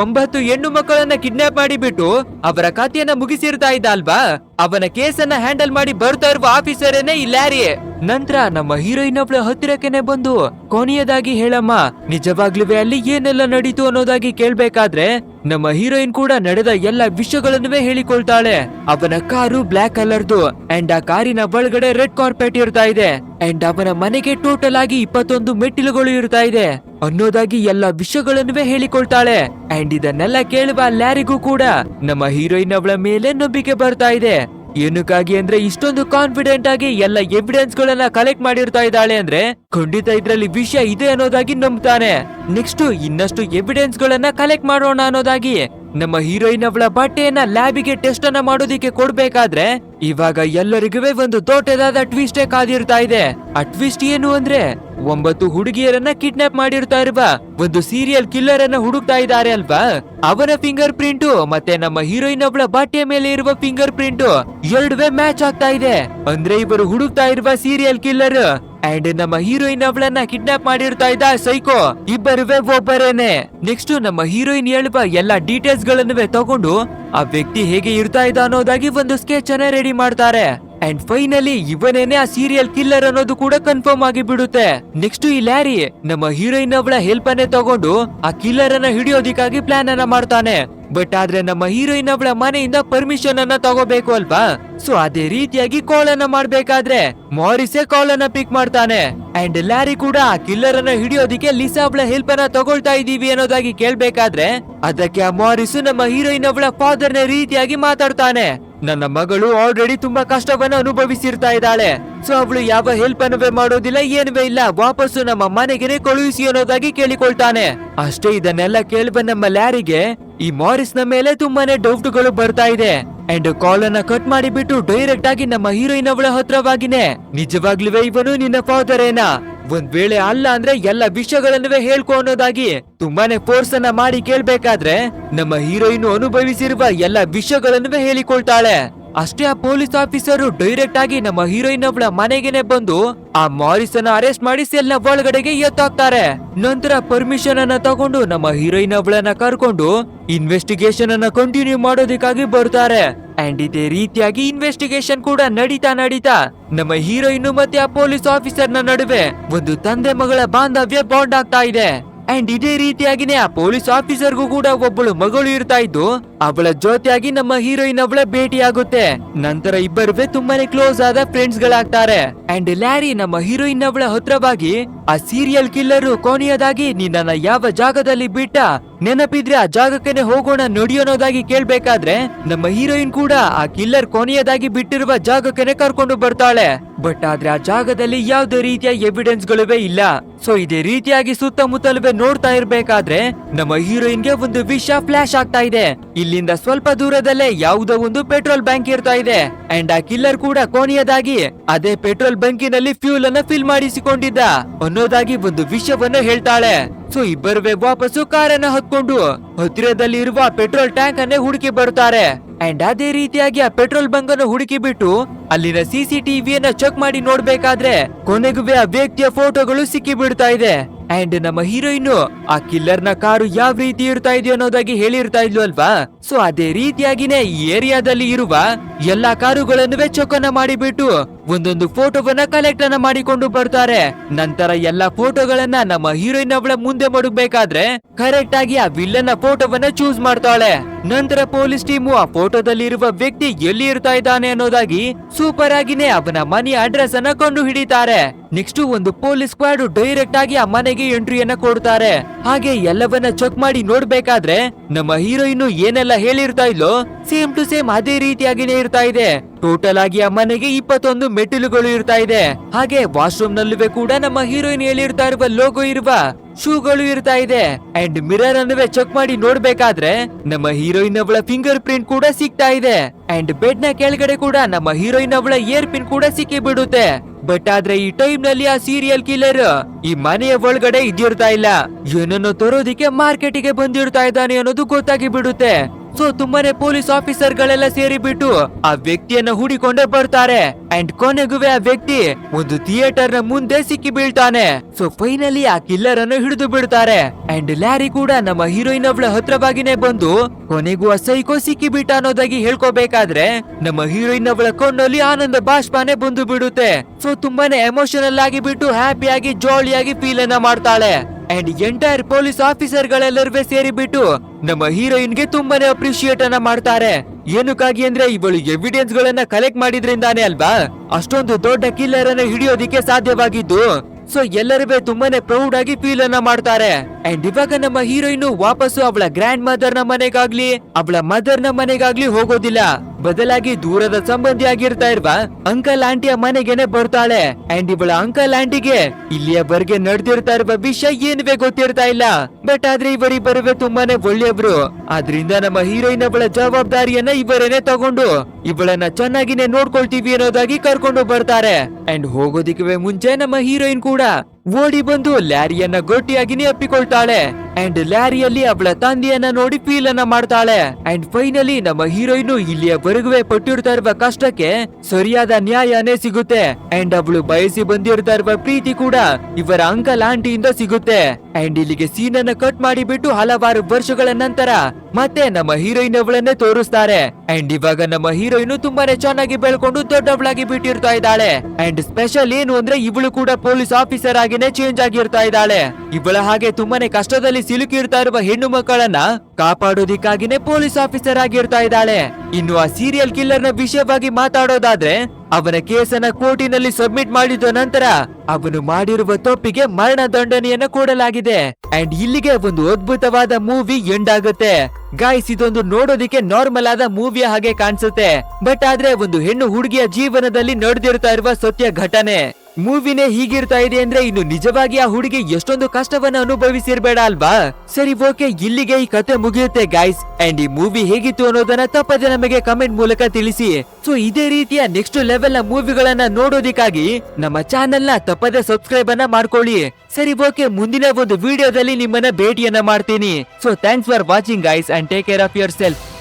ಒಂಬತ್ತು ಹೆಣ್ಣು ಮಕ್ಕಳನ್ನ ಕಿಡ್ನಾಪ್ ಮಾಡಿಬಿಟ್ಟು ಅವರ ಖಾತೆಯನ್ನ ಮುಗಿಸಿರ್ತಾ ಇದ್ದ ಅಲ್ವಾ? ಅವನ ಕೇಸನ್ನ ಹ್ಯಾಂಡಲ್ ಮಾಡಿ ಬರ್ತಾ ಇರುವ ಆಫೀಸರೇನೆ ಈ ಲ್ಯಾರಿ. ನಂತರ ನಮ್ಮ ಹೀರೋಯಿನ್ ಅವಳ ಹತ್ತಿರಕ್ಕೆನೆ ಬಂದು ಕೊನೆಯದಾಗಿ ಹೇಳಮ್ಮ ನಿಜವಾಗ್ಲೂ ಅಲ್ಲಿ ಏನೆಲ್ಲ ನಡೀತು ಅನ್ನೋದಾಗಿ ಕೇಳ್ಬೇಕಾದ್ರೆ ನಮ್ಮ ಹೀರೋಯಿನ್ ಕೂಡ ನಡೆದ ಎಲ್ಲ ವಿಷಯಗಳನ್ನುವೇ ಹೇಳಿಕೊಳ್ತಾಳೆ. ಅವನ ಕಾರು ಬ್ಲಾಕ್ ಕಲರ್ದು ಅಂಡ್ ಆ ಕಾರಿನ ಒಳಗಡೆ ರೆಡ್ ಕಾರ್ಪೆಟ್ ಇರ್ತಾ ಇದೆ. ಅಂಡ್ ಅವನ ಮನೆಗೆ ಟೋಟಲ್ ಆಗಿ ಇಪ್ಪತ್ತೊಂದು ಮೆಟ್ಟಿಲುಗಳು ಇರ್ತಾ ಇದೆ. ಅನ್ನೋದಾಗಿ ಎಲ್ಲ ವಿಷಯಗಳನ್ನು ಹೇಳಿಕೊಳ್ತಾಳೆ. ಅಂಡ್ ಇದನ್ನೆಲ್ಲ ಕೇಳುವ ಲ್ಯಾರಿಗೂ ಕೂಡ ನಮ್ಮ ಹೀರೋಯಿನ್ ಅವಳ ಮೇಲೆ ನಂಬಿಕೆ ಬರ್ತಾ ಇದೆ. ಏನಕ್ಕಾಗಿ ಅಂದ್ರೆ ಇಷ್ಟೊಂದು ಕಾನ್ಫಿಡೆಂಟ್ ಆಗಿ ಎಲ್ಲ ಎವಿಡೆನ್ಸ್ ಗಳನ್ನ ಕಲೆಕ್ಟ್ ಮಾಡಿರ್ತಾ ಇದ್ದಾಳೆ ಅಂದ್ರೆ ಖಂಡಿತ ಇದ್ರಲ್ಲಿ ವಿಷಯ ಇದೆ ಅನ್ನೋದಾಗಿ ನಂಬ್ತಾನೆ. ನೆಕ್ಸ್ಟ್ ಇನ್ನಷ್ಟು ಎವಿಡೆನ್ಸ್ ಗಳನ್ನ ಕಲೆಕ್ಟ್ ಮಾಡೋಣ ಅನ್ನೋದಾಗಿ ನಮ್ಮ ಹೀರೋಯಿನ್ ಅವಳ ಬಟ್ಟೆಯನ್ನ ಲ್ಯಾಬಿಗೆ ಟೆಸ್ಟ್ ಅನ್ನ ಮಾಡೋದಿಕ್ಕೆ ಕೊಡ್ಬೇಕಾದ್ರೆ ಇವಾಗ ಎಲ್ಲರಿಗೂ ಒಂದು ದೊಡ್ಡದಾದ ಟ್ವಿಸ್ಟೇ ಕಾದಿರ್ತಾ ಇದೆ. ಆ ಟ್ವಿಸ್ಟ್ ಏನು ಅಂದ್ರೆ ಒಂಬತ್ತು ಹುಡುಗಿಯರನ್ನ ಕಿಡ್ನಾಪ್ ಮಾಡಿರ್ತಾ ಇರುವ ಒಂದು ಸೀರಿಯಲ್ ಕಿಲ್ಲರ್ ಅನ್ನ ಹುಡುಕ್ತಾ ಇದ್ದಾರೆ ಅಲ್ವಾ? ಅವನ ಫಿಂಗರ್ ಪ್ರಿಂಟು ಮತ್ತೆ ನಮ್ಮ ಹೀರೋಯಿನ್ ಅವಳ ಬಟ್ಟೆಯ ಮೇಲೆ ಇರುವ ಫಿಂಗರ್ ಪ್ರಿಂಟು ಎರಡುವೆ ಮ್ಯಾಚ್ ಆಗ್ತಾ ಇದೆ. ಅಂದ್ರೆ ಇವರು ಹುಡುಕ್ತಾ ಇರುವ ಸೀರಿಯಲ್ ಕಿಲ್ಲರ್ ಅಂಡ್ ನಮ್ಮ ಹೀರೋಯಿನ್ ಅವಳನ್ನ ಕಿಡ್ನಾಪ್ ಮಾಡಿರ್ತಾ ಇದ್ದ ಸೈಕೋ. ಇಬ್ಬರುವೆ ಒಬ್ಬರೇನೆ. ನೆಕ್ಸ್ಟ್ ನಮ್ಮ ಹೀರೋಯಿನ್ ಹೇಳುವ ಎಲ್ಲಾ ಡೀಟೇಲ್ಸ್ ಗಳನ್ನುವೆ ತಗೊಂಡು ಆ ವ್ಯಕ್ತಿ ಹೇಗೆ ಇರ್ತಾ ಇದ್ದ ಅನ್ನೋದಾಗಿ ಒಂದು ಸ್ಕೆಚ್ ಅನ್ನ ರೆಡಿ ಮಾಡ್ತಾರೆ. ಅಂಡ್ ಫೈನಲಿ ಇವನೇನೆ ಆ ಸೀರಿಯಲ್ ಕಿಲ್ಲರ್ ಅನ್ನೋದು ಕೂಡ ಕನ್ಫರ್ಮ್ ಆಗಿ ಬಿಡುತ್ತೆ ನೆಕ್ಸ್ಟ್ ಈ ಲ್ಯಾರಿ, ನಮ್ಮ ಹೀರೋಯಿನ್ ಅವಳ ಹೆಲ್ಪ್ ಅನ್ನೇ ತಗೊಂಡು ಆ ಕಿಲ್ಲರ್ ಅನ್ನ ಹಿಡಿಯೋದಿಕ್ಕಾಗಿ ಪ್ಲಾನ್ ಅನ್ನ ಮಾಡ್ತಾನೆ. ಬಟ್ ಆದ್ರೆ ನಮ್ಮ ಹೀರೋಯಿನ್ ಅವಳ ಮನೆಯಿಂದ ಪರ್ಮಿಷನ್ ಅನ್ನ ತಗೋಬೇಕು ಅಲ್ವಾ? ಸೊ ಅದೇ ರೀತಿಯಾಗಿ ಕಾಲ್ ಅನ್ನ ಮಾಡ್ಬೇಕಾದ್ರೆ ಮಾರಿಸೇ ಕಾಲ್ ಅನ್ನ ಪಿಕ್ ಮಾಡ್ತಾನೆ. ಅಂಡ್ ಲ್ಯಾರಿ ಕೂಡ ಆ ಕಿಲ್ಲರ್ ಅನ್ನ ಹಿಡಿಯೋದಿಕ್ಕೆ ಲಿಸಾ ಅವಳ ಹೆಲ್ಪ್ ಅನ್ನ ತಗೊಳ್ತಾ ಇದೀವಿ ಅನ್ನೋದಾಗಿ ಕೇಳ್ಬೇಕಾದ್ರೆ ಅದಕ್ಕೆ ಆ ಮಾರಿಸು ನಮ್ಮ ಹೀರೋಯಿನ್ ಅವಳ ಫಾದರ್ನ ರೀತಿಯಾಗಿ ಮಾತಾಡ್ತಾನೆ. ನನ್ನ ಮಗಳು ಆಲ್ರೆಡಿ ತುಂಬಾ ಕಷ್ಟವನ್ನ ಅನುಭವಿಸಿರ್ತಾ ಇದ್ದಾಳೆ. ಸೊ ಅವಳು ಯಾವ ಹೆಲ್ಪ್ ಅನ್ನುವೇ ಮಾಡೋದಿಲ್ಲ, ಏನುವೇ ಇಲ್ಲ. ವಾಪಸ್ಸು ನಮ್ಮ ಮನೆಗೆ ಕಳುಹಿಸಿ ಅನ್ನೋದಾಗಿ ಕೇಳಿಕೊಳ್ತಾನೆ. ಅಷ್ಟೇ ಇದನ್ನೆಲ್ಲ ಕೇಳುವ ನಮ್ಮ ಲ್ಯಾರಿಗೆ ಈ ಮಾರಿಸ್ನ ಮೇಲೆ ತುಂಬಾನೇ ಡೌಟ್ಗಳು ಬರ್ತಾ ಇದೆ. ಅಂಡ್ ಕಾಲ್ ಅನ್ನ ಕಟ್ ಮಾಡಿಬಿಟ್ಟು ಡೈರೆಕ್ಟ್ ಆಗಿ ನಮ್ಮ ಹೀರೋಯಿನ್ ಅವಳ ಹತ್ರವಾಗಿನೇ. ನಿಜವಾಗ್ಲೂ ಇವನು ನಿನ್ನ ಫಾದರ್ ಏನಾ? ಒಂದ್ ವೇಳೆ ಅಲ್ಲ ಅಂದ್ರೆ ಎಲ್ಲ ವಿಷಯಗಳನ್ನು ಹೇಳ್ಕೊ ಅನ್ನೋದಾಗಿ. ತುಂಬಾನೇ ಫೋರ್ಸ್ ಅನ್ನ ಮಾಡಿ ಕೇಳ್ಬೇಕಾದ್ರೆ ನಮ್ಮ ಹೀರೋಯಿನ್ ಅನುಭವಿಸಿರುವ ಎಲ್ಲ ವಿಷಯಗಳನ್ನು ಹೇಳಿಕೊಳ್ತಾಳೆ. ಅಷ್ಟೇ ಆ ಪೊಲೀಸ್ ಆಫೀಸರು ಡೈರೆಕ್ಟ್ ಆಗಿ ನಮ್ಮ ಹೀರೋಯಿನ್ ಅವಳ ಮನೆಗೆನೆ ಬಂದು ಆ ಮಾರಿಸ್ ಅನ್ನ ಅರೆಸ್ಟ್ ಮಾಡಿ ಸೆಲ್ನ ಒಳಗಡೆಗೆ ಎತ್ತಾಕ್ತಾರೆ. ನಂತರ ಪರ್ಮಿಷನ್ ಅನ್ನ ತಗೊಂಡು ನಮ್ಮ ಹೀರೋಯಿನ್ ಅವಳನ್ನ ಕರ್ಕೊಂಡು ಇನ್ವೆಸ್ಟಿಗೇಷನ್ ಅನ್ನ ಕಂಟಿನ್ಯೂ ಮಾಡೋದಕ್ಕಾಗಿ ಬರ್ತಾರೆ. ಅಂಡ್ ಇದೇ ರೀತಿಯಾಗಿ ಇನ್ವೆಸ್ಟಿಗೇಷನ್ ಕೂಡ ನಡೀತಾ ನಡೀತಾ ನಮ್ಮ ಹೀರೋಯಿನ್ ಮತ್ತೆ ಆ ಪೊಲೀಸ್ ಆಫೀಸರ್ನ ನಡುವೆ ಒಂದು ತಂದೆ ಮಗಳ ಬಾಂಧವ್ಯ ಬಾಂಡ್ ಆಗ್ತಾ ಇದೆ. ಅಂಡ್ ಇದೇ ರೀತಿಯಾಗಿನೇ ಆ ಪೊಲೀಸ್ ಆಫೀಸರ್ಗೂ ಕೂಡ ಒಬ್ಬಳು ಮಗಳು ಇರ್ತಾ ಇದ್ದು, ಅವಳ ಜೊತೆಯಾಗಿ ನಮ್ಮ ಹೀರೋಯಿನ್ ಅವಳ ಭೇಟಿಯಾಗುತ್ತೆ. ನಂತರ ಇಬ್ಬರುವೆ ತುಂಬಾನೇ ಕ್ಲೋಸ್ ಆದ ಫ್ರೆಂಡ್ಸ್ ಗಳಾಗ್ತಾರೆ. ಅಂಡ್ ಲ್ಯಾರಿ ನಮ್ಮ ಹೀರೋಯಿನ್ ಅವಳ ಹತ್ರವಾಗಿ ಆ ಸೀರಿಯಲ್ ಕಿಲ್ಲರ್ ಕೊನೆಯದಾಗಿ ನಿನ್ನ ಯಾವ ಜಾಗದಲ್ಲಿ ಬಿಟ್ಟ ನೆನಪಿದ್ರೆ ಆ ಜಾಗಕ್ಕೆ ಹೋಗೋಣ ನೋಡಿ ಕೇಳ್ಬೇಕಾದ್ರೆ ನಮ್ಮ ಹೀರೋಯಿನ್ ಕೂಡ ಆ ಕಿಲ್ಲರ್ ಕೊನೆಯದಾಗಿ ಬಿಟ್ಟಿರುವ ಜಾಗಕ್ಕೆ ಕರ್ಕೊಂಡು ಬರ್ತಾಳೆ. ಬಟ್ ಆದ್ರೆ ಆ ಜಾಗದಲ್ಲಿ ಯಾವ್ದೇ ರೀತಿಯ ಎವಿಡೆನ್ಸ್ ಗಳುವೆ ಇಲ್ಲ. ಸೊ ಇದೇ ರೀತಿಯಾಗಿ ಸುತ್ತಮುತ್ತಲುವೆ ನೋಡ್ತಾ ಇರ್ಬೇಕಾದ್ರೆ ನಮ್ಮ ಹೀರೋಯಿನ್ಗೆ ಒಂದು ವಿಷ ಫ್ಲಾಶ್ ಆಗ್ತಾ ಇದೆ. ಇಲ್ಲಿಂದ ಸ್ವಲ್ಪ ದೂರದಲ್ಲೇ ಯಾವುದೋ ಒಂದು ಪೆಟ್ರೋಲ್ ಬ್ಯಾಂಕ್ ಇರ್ತಾ ಇದೆ. ಅಂಡ್ ಆ ಕಿಲ್ಲರ್ ಕೂಡ ಕೊನೆಯದಾಗಿ ಅದೇ ಪೆಟ್ರೋಲ್ ಬಂಕಿನಲ್ಲಿ ಫ್ಯೂಲ್ ಅನ್ನ ಫಿಲ್ ಮಾಡಿಸಿಕೊಂಡಿದ್ದ. ಅನ್ನೋದಾಗಿ ಒಂದು ವಿಷಯವನ್ನ ಹೇಳ್ತಾಳೆ. ಸೊ ಇಬ್ಬರು ವಾಪಸ್ಸು ಕಾರನ್ನ ಹತ್ಕೊಂಡು ಹತ್ತಿರದಲ್ಲಿ ಇರುವ ಪೆಟ್ರೋಲ್ ಟ್ಯಾಂಕ್ ಅನ್ನೇ ಹುಡುಕಿ ಬರ್ತಾರೆ ಅಂಡ್ ಅದೇ ರೀತಿಯಾಗಿ ಆ ಪೆಟ್ರೋಲ್ ಬಂಕ್ ಅನ್ನು ಹುಡುಕಿ ಬಿಟ್ಟು ಅಲ್ಲಿನ ಸಿಸಿಟಿವಿಯನ್ನ ಚೆಕ್ ಮಾಡಿ ನೋಡ್ಬೇಕಾದ್ರೆ ಕೊನೆಗೂ ಆ ವ್ಯಕ್ತಿಯ ಫೋಟೋಗಳು ಸಿಕ್ಕಿ ಬಿಡ್ತಾ ಇದೆ. ಅಂಡ್ ನಮ್ಮ ಹೀರೋಯಿನ್ ಆ ಕಿಲ್ಲರ್ನ ಕಾರು ಯಾವ ರೀತಿ ಇರ್ತಾ ಇದೆಯೋ ಅನ್ನೋದಾಗಿ ಹೇಳಿರ್ತಾ ಇದ್ಲು ಅಲ್ವಾ? ಸೊ ಅದೇ ರೀತಿಯಾಗಿನೇ ಈ ಏರಿಯಾದಲ್ಲಿ ಇರುವ ಎಲ್ಲಾ ಕಾರುಗಳನ್ನು ಚೊಕ್ಕನ್ನ ಮಾಡಿಬಿಟ್ಟು ಒಂದೊಂದು ಫೋಟೋವನ್ನ ಕಲೆಕ್ಟ್ ಅನ್ನ ಮಾಡಿಕೊಂಡು ಬರ್ತಾರೆ. ನಂತರ ಎಲ್ಲಾ ಫೋಟೋಗಳನ್ನ ನಮ್ಮ ಹೀರೋಯಿನ್ ಅವಳ ಮುಂದೆ ಮಡಗ್ಬೇಕಾದ್ರೆ ಕರೆಕ್ಟ್ ಆಗಿ ಆ ವಿಲ್ಲನ್ನ ಫೋಟೋವನ್ನ ಚೂಸ್ ಮಾಡ್ತಾಳೆ. ನಂತರ ಪೊಲೀಸ್ ಟೀಮು ಆ ಫೋಟೋದಲ್ಲಿ ಇರುವ ವ್ಯಕ್ತಿ ಎಲ್ಲಿ ಇರ್ತಾ ಇದ್ದಾನೆ ಅನ್ನೋದಾಗಿ ಸೂಪರ್ ಆಗಿನೇ ಅವನ ಮನೆ ಅಡ್ರೆಸ್ ಅನ್ನ ಕಂಡು ಹಿಡಿತಾರೆ. ನೆಕ್ಸ್ಟ್ ಒಂದು ಪೊಲೀಸ್ ಸ್ಕ್ವಾಡ್ ಡೈರೆಕ್ಟ್ ಆಗಿ ಆ ಮನೆಗೆ ಎಂಟ್ರಿಯನ್ನ ಕೊಡ್ತಾರೆ. ಹಾಗೆ ಎಲ್ಲವನ್ನ ಚೆಕ್ ಮಾಡಿ ನೋಡ್ಬೇಕಾದ್ರೆ ನಮ್ಮ ಹೀರೋಯಿನ್ ಏನೆಲ್ಲ ಹೇಳಿರ್ತಾ ಇಲ್ಲೋ ಸೇಮ್ ಟು ಸೇಮ್ ಅದೇ ರೀತಿಯಾಗಿನೇ ಇರ್ತಾ ಇದೆ. ಟೋಟಲ್ ಆಗಿ ಆ ಮನೆಗೆ ಇಪ್ಪತ್ತೊಂದು ಮೆಟ್ಟಿಲುಗಳು ಇರ್ತಾ ಇದೆ. ಹಾಗೆ ವಾಶ್ರೂಮ್ ನಲ್ಲೂ ಕೂಡ ನಮ್ಮ ಹೀರೋಯಿನ್ ಹೇಳಿರ್ತಾ ಇರುವ ಲೋಗೋ ಇರುವ ಶೂಗಳು ಇರ್ತಾ ಇದೆ. ಅಂಡ್ ಮಿರರ್ ಅನ್ನುವೆ ಚೆಕ್ ಮಾಡಿ ನೋಡ್ಬೇಕಾದ್ರೆ ನಮ್ಮ ಹೀರೋಯಿನ್ ಅವಳ ಫಿಂಗರ್ ಪ್ರಿಂಟ್ ಕೂಡ ಸಿಗ್ತಾ ಇದೆ. ಅಂಡ್ ಬೆಡ್ನ ಕೆಳಗಡೆ ಕೂಡ ನಮ್ಮ ಹೀರೋಯಿನ್ ಅವಳ ಇಯರ್ ಪಿನ್ ಕೂಡ ಸಿಕ್ಕಿ ಬಿಡುತ್ತೆ ಬಟ್ ಆದ್ರೆ ಈ ಟೈಮ್ನಲ್ಲಿ ಆ ಸೀರಿಯಲ್ ಕಿಲ್ಲರ್ ಈ ಮನೆಯ ಒಳಗಡೆ ಇದ್ದಿರ್ತಾ ಇಲ್ಲ. ಏನನ್ನು ತರೋದಿಕ್ಕೆ ಮಾರ್ಕೆಟಿಗೆ ಬಂದಿರ್ತಾ ಇದ್ದಾನೆ ಅನ್ನೋದು ಗೊತ್ತಾಗಿ ಬಿಡುತ್ತೆ ಸೊ ತುಂಬಾನೇ ಪೊಲೀಸ್ ಆಫೀಸರ್ ಗಳೆಲ್ಲ ಸೇರಿ ಬಿಟ್ಟು ಆ ವ್ಯಕ್ತಿಯನ್ನ ಹುಡಿಕೊಂಡೇ ಬರ್ತಾರೆ. ಅಂಡ್ ಕೊನೆಗುವೆ ಆ ವ್ಯಕ್ತಿ ಒಂದು ಥಿಯೇಟರ್ನ ಮುಂದೆ ಸಿಕ್ಕಿ ಬೀಳ್ತಾನೆ. ಸೊ ಫೈನಲಿ ಆ ಕಿಲ್ಲರ್ ಅನ್ನು ಹಿಡಿದು ಬಿಡ್ತಾರೆ. ಅಂಡ್ ಲ್ಯಾರಿ ಕೂಡ ನಮ್ಮ ಹೀರೋಯಿನ್ ಅವಳ ಹತ್ರವಾಗಿನೇ ಬಂದು ಕೊನೆಗೂ ಆ ಸೈಕೋ ಸಿಕ್ಕಿ ಬಿಟ್ಟ ಅನ್ನೋದಾಗಿ ಹೇಳ್ಕೋಬೇಕಾದ್ರೆ ನಮ್ಮ ಹೀರೋಯಿನ್ ಅವಳ ಕಣ್ಣಲ್ಲಿ ಆನಂದ ಬಾಷ್ಪಾನೆ ಬಂದು ಬಿಡುತ್ತೆ. ಸೊ ತುಂಬಾನೇ ಎಮೋಷನಲ್ ಆಗಿ ಬಿಟ್ಟು ಹ್ಯಾಪಿಯಾಗಿ ಜಾಲಿಯಾಗಿ ಫೀಲ್ ಅನ್ನ ಮಾಡ್ತಾಳೆ. ಅಂಡ್ ಎಂಟೈರ್ ಪೊಲೀಸ್ ಆಫೀಸರ್ ಗಳೆಲ್ಲರೂ ಸೇರಿಬಿಟ್ಟು ನಮ್ಮ ನಮ್ಮ ಹೀರೋಯಿನ್ಗೆ ತುಂಬಾನೇ ಅಪ್ರಿಶಿಯೇಟ್ ಅನ್ನ ಮಾಡ್ತಾರೆ. ಏನಕ್ಕಾಗಿ ಅಂದ್ರೆ ಇವಳು ಎವಿಡೆನ್ಸ್ ಗಳನ್ನ ಕಲೆಕ್ಟ್ ಮಾಡಿದ್ರಿಂದಾನೇ ಅಲ್ವಾ? ಅಷ್ಟೊಂದು ದೊಡ್ಡ ಕಿಲ್ಲರ್ ಅನ್ನ ಹಿಡಿಯೋದಿಕ್ಕೆ ಸಾಧ್ಯವಾಗಿದ್ದು ಸೊ ಎಲ್ಲರೂ ತುಂಬಾನೇ ಪ್ರೌಡ್ ಆಗಿ ಫೀಲ್ ಅನ್ನ ಮಾಡ್ತಾರೆ. ಅಂಡ್ ಇವಾಗ ನಮ್ಮ ಹೀರೋಯಿನ್ ವಾಪಸ್ ಅವಳ ಗ್ರ್ಯಾಂಡ್ ಮದರ್ನ ಮನೆಗಾಗ್ಲಿ, ಅವಳ ಮದರ್ನ ಮನೆಗಾಗ್ಲಿ ಹೋಗೋದಿಲ್ಲ. ಬದಲಾಗಿ ದೂರದ ಸಂಬಂಧಿ ಆಗಿರ್ತಾ ಇರುವ ಅಂಕಲ್ ಆಂಟಿಯ ಮನೆಗೆನೆ ಬರ್ತಾಳೆ. ಅಂಡ್ ಇವಳ ಅಂಕಲ್ ಆಂಟಿಗೆ ಇಲ್ಲಿಯವರೆಗೆ ನಡೆದಿರ್ತಾ ಇರುವ ವಿಷಯ ಏನುವೆ ಗೊತ್ತಿರ್ತಾ ಇಲ್ಲ. ಬಟ್ ಆದ್ರೆ ಇವರಿಬ್ಬರುವೆ ತುಂಬಾನೇ ಒಳ್ಳೆಯವರು. ಆದ್ರಿಂದ ನಮ್ಮ ಹೀರೋಯಿನ್ ಅವಳ ಜವಾಬ್ದಾರಿಯನ್ನ ಇವರೇನೆ ತಗೊಂಡು ಇವಳನ್ನ ಚೆನ್ನಾಗಿನೇ ನೋಡ್ಕೊಳ್ತೀವಿ ಅನ್ನೋದಾಗಿ ಕರ್ಕೊಂಡು ಬರ್ತಾರೆ. ಅಂಡ್ ಹೋಗೋದಿಕ್ಕೆ ಮುಂಚೆ ನಮ್ಮ ಹೀರೋಯಿನ್ ಕೂಡ. ಓಡಿ ಬಂದು ಲ್ಯಾರಿಯನ್ನ ಗಟ್ಟಿಯಾಗಿನೇ ಅಪ್ಪಿಕೊಳ್ತಾಳೆ. ಅಂಡ್ ಲ್ಯಾರಿಯಲ್ಲಿ ಅವಳ ತಂದೆಯನ್ನ ನೋಡಿ ಫೀಲ್ ಅನ್ನ ಮಾಡ್ತಾಳೆ. ಅಂಡ್ ಫೈನಲಿ ನಮ್ಮ ಹೀರೋಯಿನ್ ಇಲ್ಲಿಯವರೆಗೂ ಪಟ್ಟಿರ್ತಾ ಇರುವ ಕಷ್ಟಕ್ಕೆ ಸರಿಯಾದ ನ್ಯಾಯನೇ ಸಿಗುತ್ತೆ. ಅಂಡ್ ಅವಳು ಬಯಸಿ ಬಂದಿರ್ತಾ ಇರುವ ಪ್ರೀತಿ ಕೂಡ ಇವರ ಅಂಕಲ್ ಆಂಟಿಯಿಂದ ಸಿಗುತ್ತೆ. ಅಂಡ್ ಇಲ್ಲಿಗೆ ಸೀನ್ ಅನ್ನ ಕಟ್ ಮಾಡಿಬಿಟ್ಟು ಹಲವಾರು ವರ್ಷಗಳ ನಂತರ ಮತ್ತೆ ನಮ್ಮ ಹೀರೋಯಿನ್ ಅವಳನ್ನೇ ತೋರಿಸ್ತಾರೆ. ಅಂಡ್ ಇವಾಗ ನಮ್ಮ ಹೀರೋಯಿನ್ ತುಂಬಾನೇ ಚೆನ್ನಾಗಿ ಬೆಳ್ಕೊಂಡು ದೊಡ್ಡವಳಾಗಿ ಬಿಟ್ಟಿರ್ತಾ ಇದ್ದಾಳೆ. ಅಂಡ್ ಸ್ಪೆಷಲ್ ಏನು ಅಂದ್ರೆ ಇವಳು ಕೂಡ ಪೊಲೀಸ್ ಆಫೀಸರ್ ಆಗಿನೇ ಚೇಂಜ್ ಆಗಿರ್ತಾ ಇದ್ದಾಳೆ. ಇವಳ ಹಾಗೆ ತುಂಬಾನೇ ಕಷ್ಟದಲ್ಲಿ ಸಿಲುಕಿರ್ತಾ ಇರುವ ಹೆಣ್ಣು ಮಕ್ಕಳನ್ನ ಕಾಪಾಡೋದಿಕ್ಕಾಗಿನೇ ಪೊಲೀಸ್ ಆಫೀಸರ್ ಆಗಿರ್ತಾ ಇದ್ದಾಳೆ. ಇನ್ನು ಆ ಸೀರಿಯಲ್ ಕಿಲ್ಲರ್ನ ವಿಷಯವಾಗಿ ಮಾತಾಡೋದಾದ್ರೆ, ಅವನ ಕೇಸನ್ನ ಕೋರ್ಟಿನಲ್ಲಿ ಸಬ್ಮಿಟ್ ಮಾಡಿದ ನಂತರ ಅವನು ಮಾಡಿರುವ ತಪ್ಪಿಗೆ ಮರಣ ದಂಡನೆಯನ್ನ ಕೊಡಲಾಗಿದೆ. ಅಂಡ್ ಇಲ್ಲಿಗೆ ಒಂದು ಅದ್ಭುತವಾದ ಮೂವಿ ಎಂಡ್ ಆಗುತ್ತೆ. ಗಾಯ್ಸ್ ಇದೊಂದು ನೋಡೋದಿಕ್ಕೆ ನಾರ್ಮಲ್ ಆದ ಮೂವಿ ಹಾಗೆ ಕಾಣಿಸುತ್ತೆ. ಬಟ್ ಆದ್ರೆ ಒಂದು ಹೆಣ್ಣು ಹುಡುಗಿಯ ಜೀವನದಲ್ಲಿ ನಡೆದಿರ್ತಾ ಇರುವ ಸತ್ಯ ಘಟನೆ. ಮೂವಿನೇ ಹೀಗಿರ್ತಾ ಇದೆ ಅಂದ್ರೆ ಇನ್ನು ನಿಜವಾಗಿ ಆ ಹುಡುಗಿ ಎಷ್ಟೊಂದು ಕಷ್ಟವನ್ನ ಅನುಭವಿಸಿರ್ಬೇಡ ಅಲ್ವಾ? ಸರಿ, ಓಕೆ, ಇಲ್ಲಿಗೆ ಈ ಕತೆ ಮುಗಿಯುತ್ತೆ ಗಾಯ್ಸ್ ಅಂಡ್ ಈ ಮೂವಿ ಹೇಗಿತ್ತು ಅನ್ನೋದನ್ನ ತಪ್ಪದೆ ನಮಗೆ ಕಮೆಂಟ್ ಮೂಲಕ ತಿಳಿಸಿ. ಸೊ ಇದೇ ರೀತಿಯ ನೆಕ್ಸ್ಟ್ ಲೆವೆಲ್ನ ಮೂವಿಗಳನ್ನ ನೋಡೋದಿಕ್ಕಾಗಿ ನಮ್ಮ ಚಾನೆಲ್ನ ತಪ್ಪದೆ ಸಬ್ಸ್ಕ್ರೈಬ್ ಅನ್ನ ಮಾಡ್ಕೊಳ್ಳಿ. ಸರಿ, ಓಕೆ, ಮುಂದಿನ ಒಂದು ವಿಡಿಯೋದಲ್ಲಿ ನಿಮ್ಮನ್ನ ಭೇಟಿಯನ್ನ ಮಾಡ್ತೀನಿ. So thanks for watching guys and take care of yourself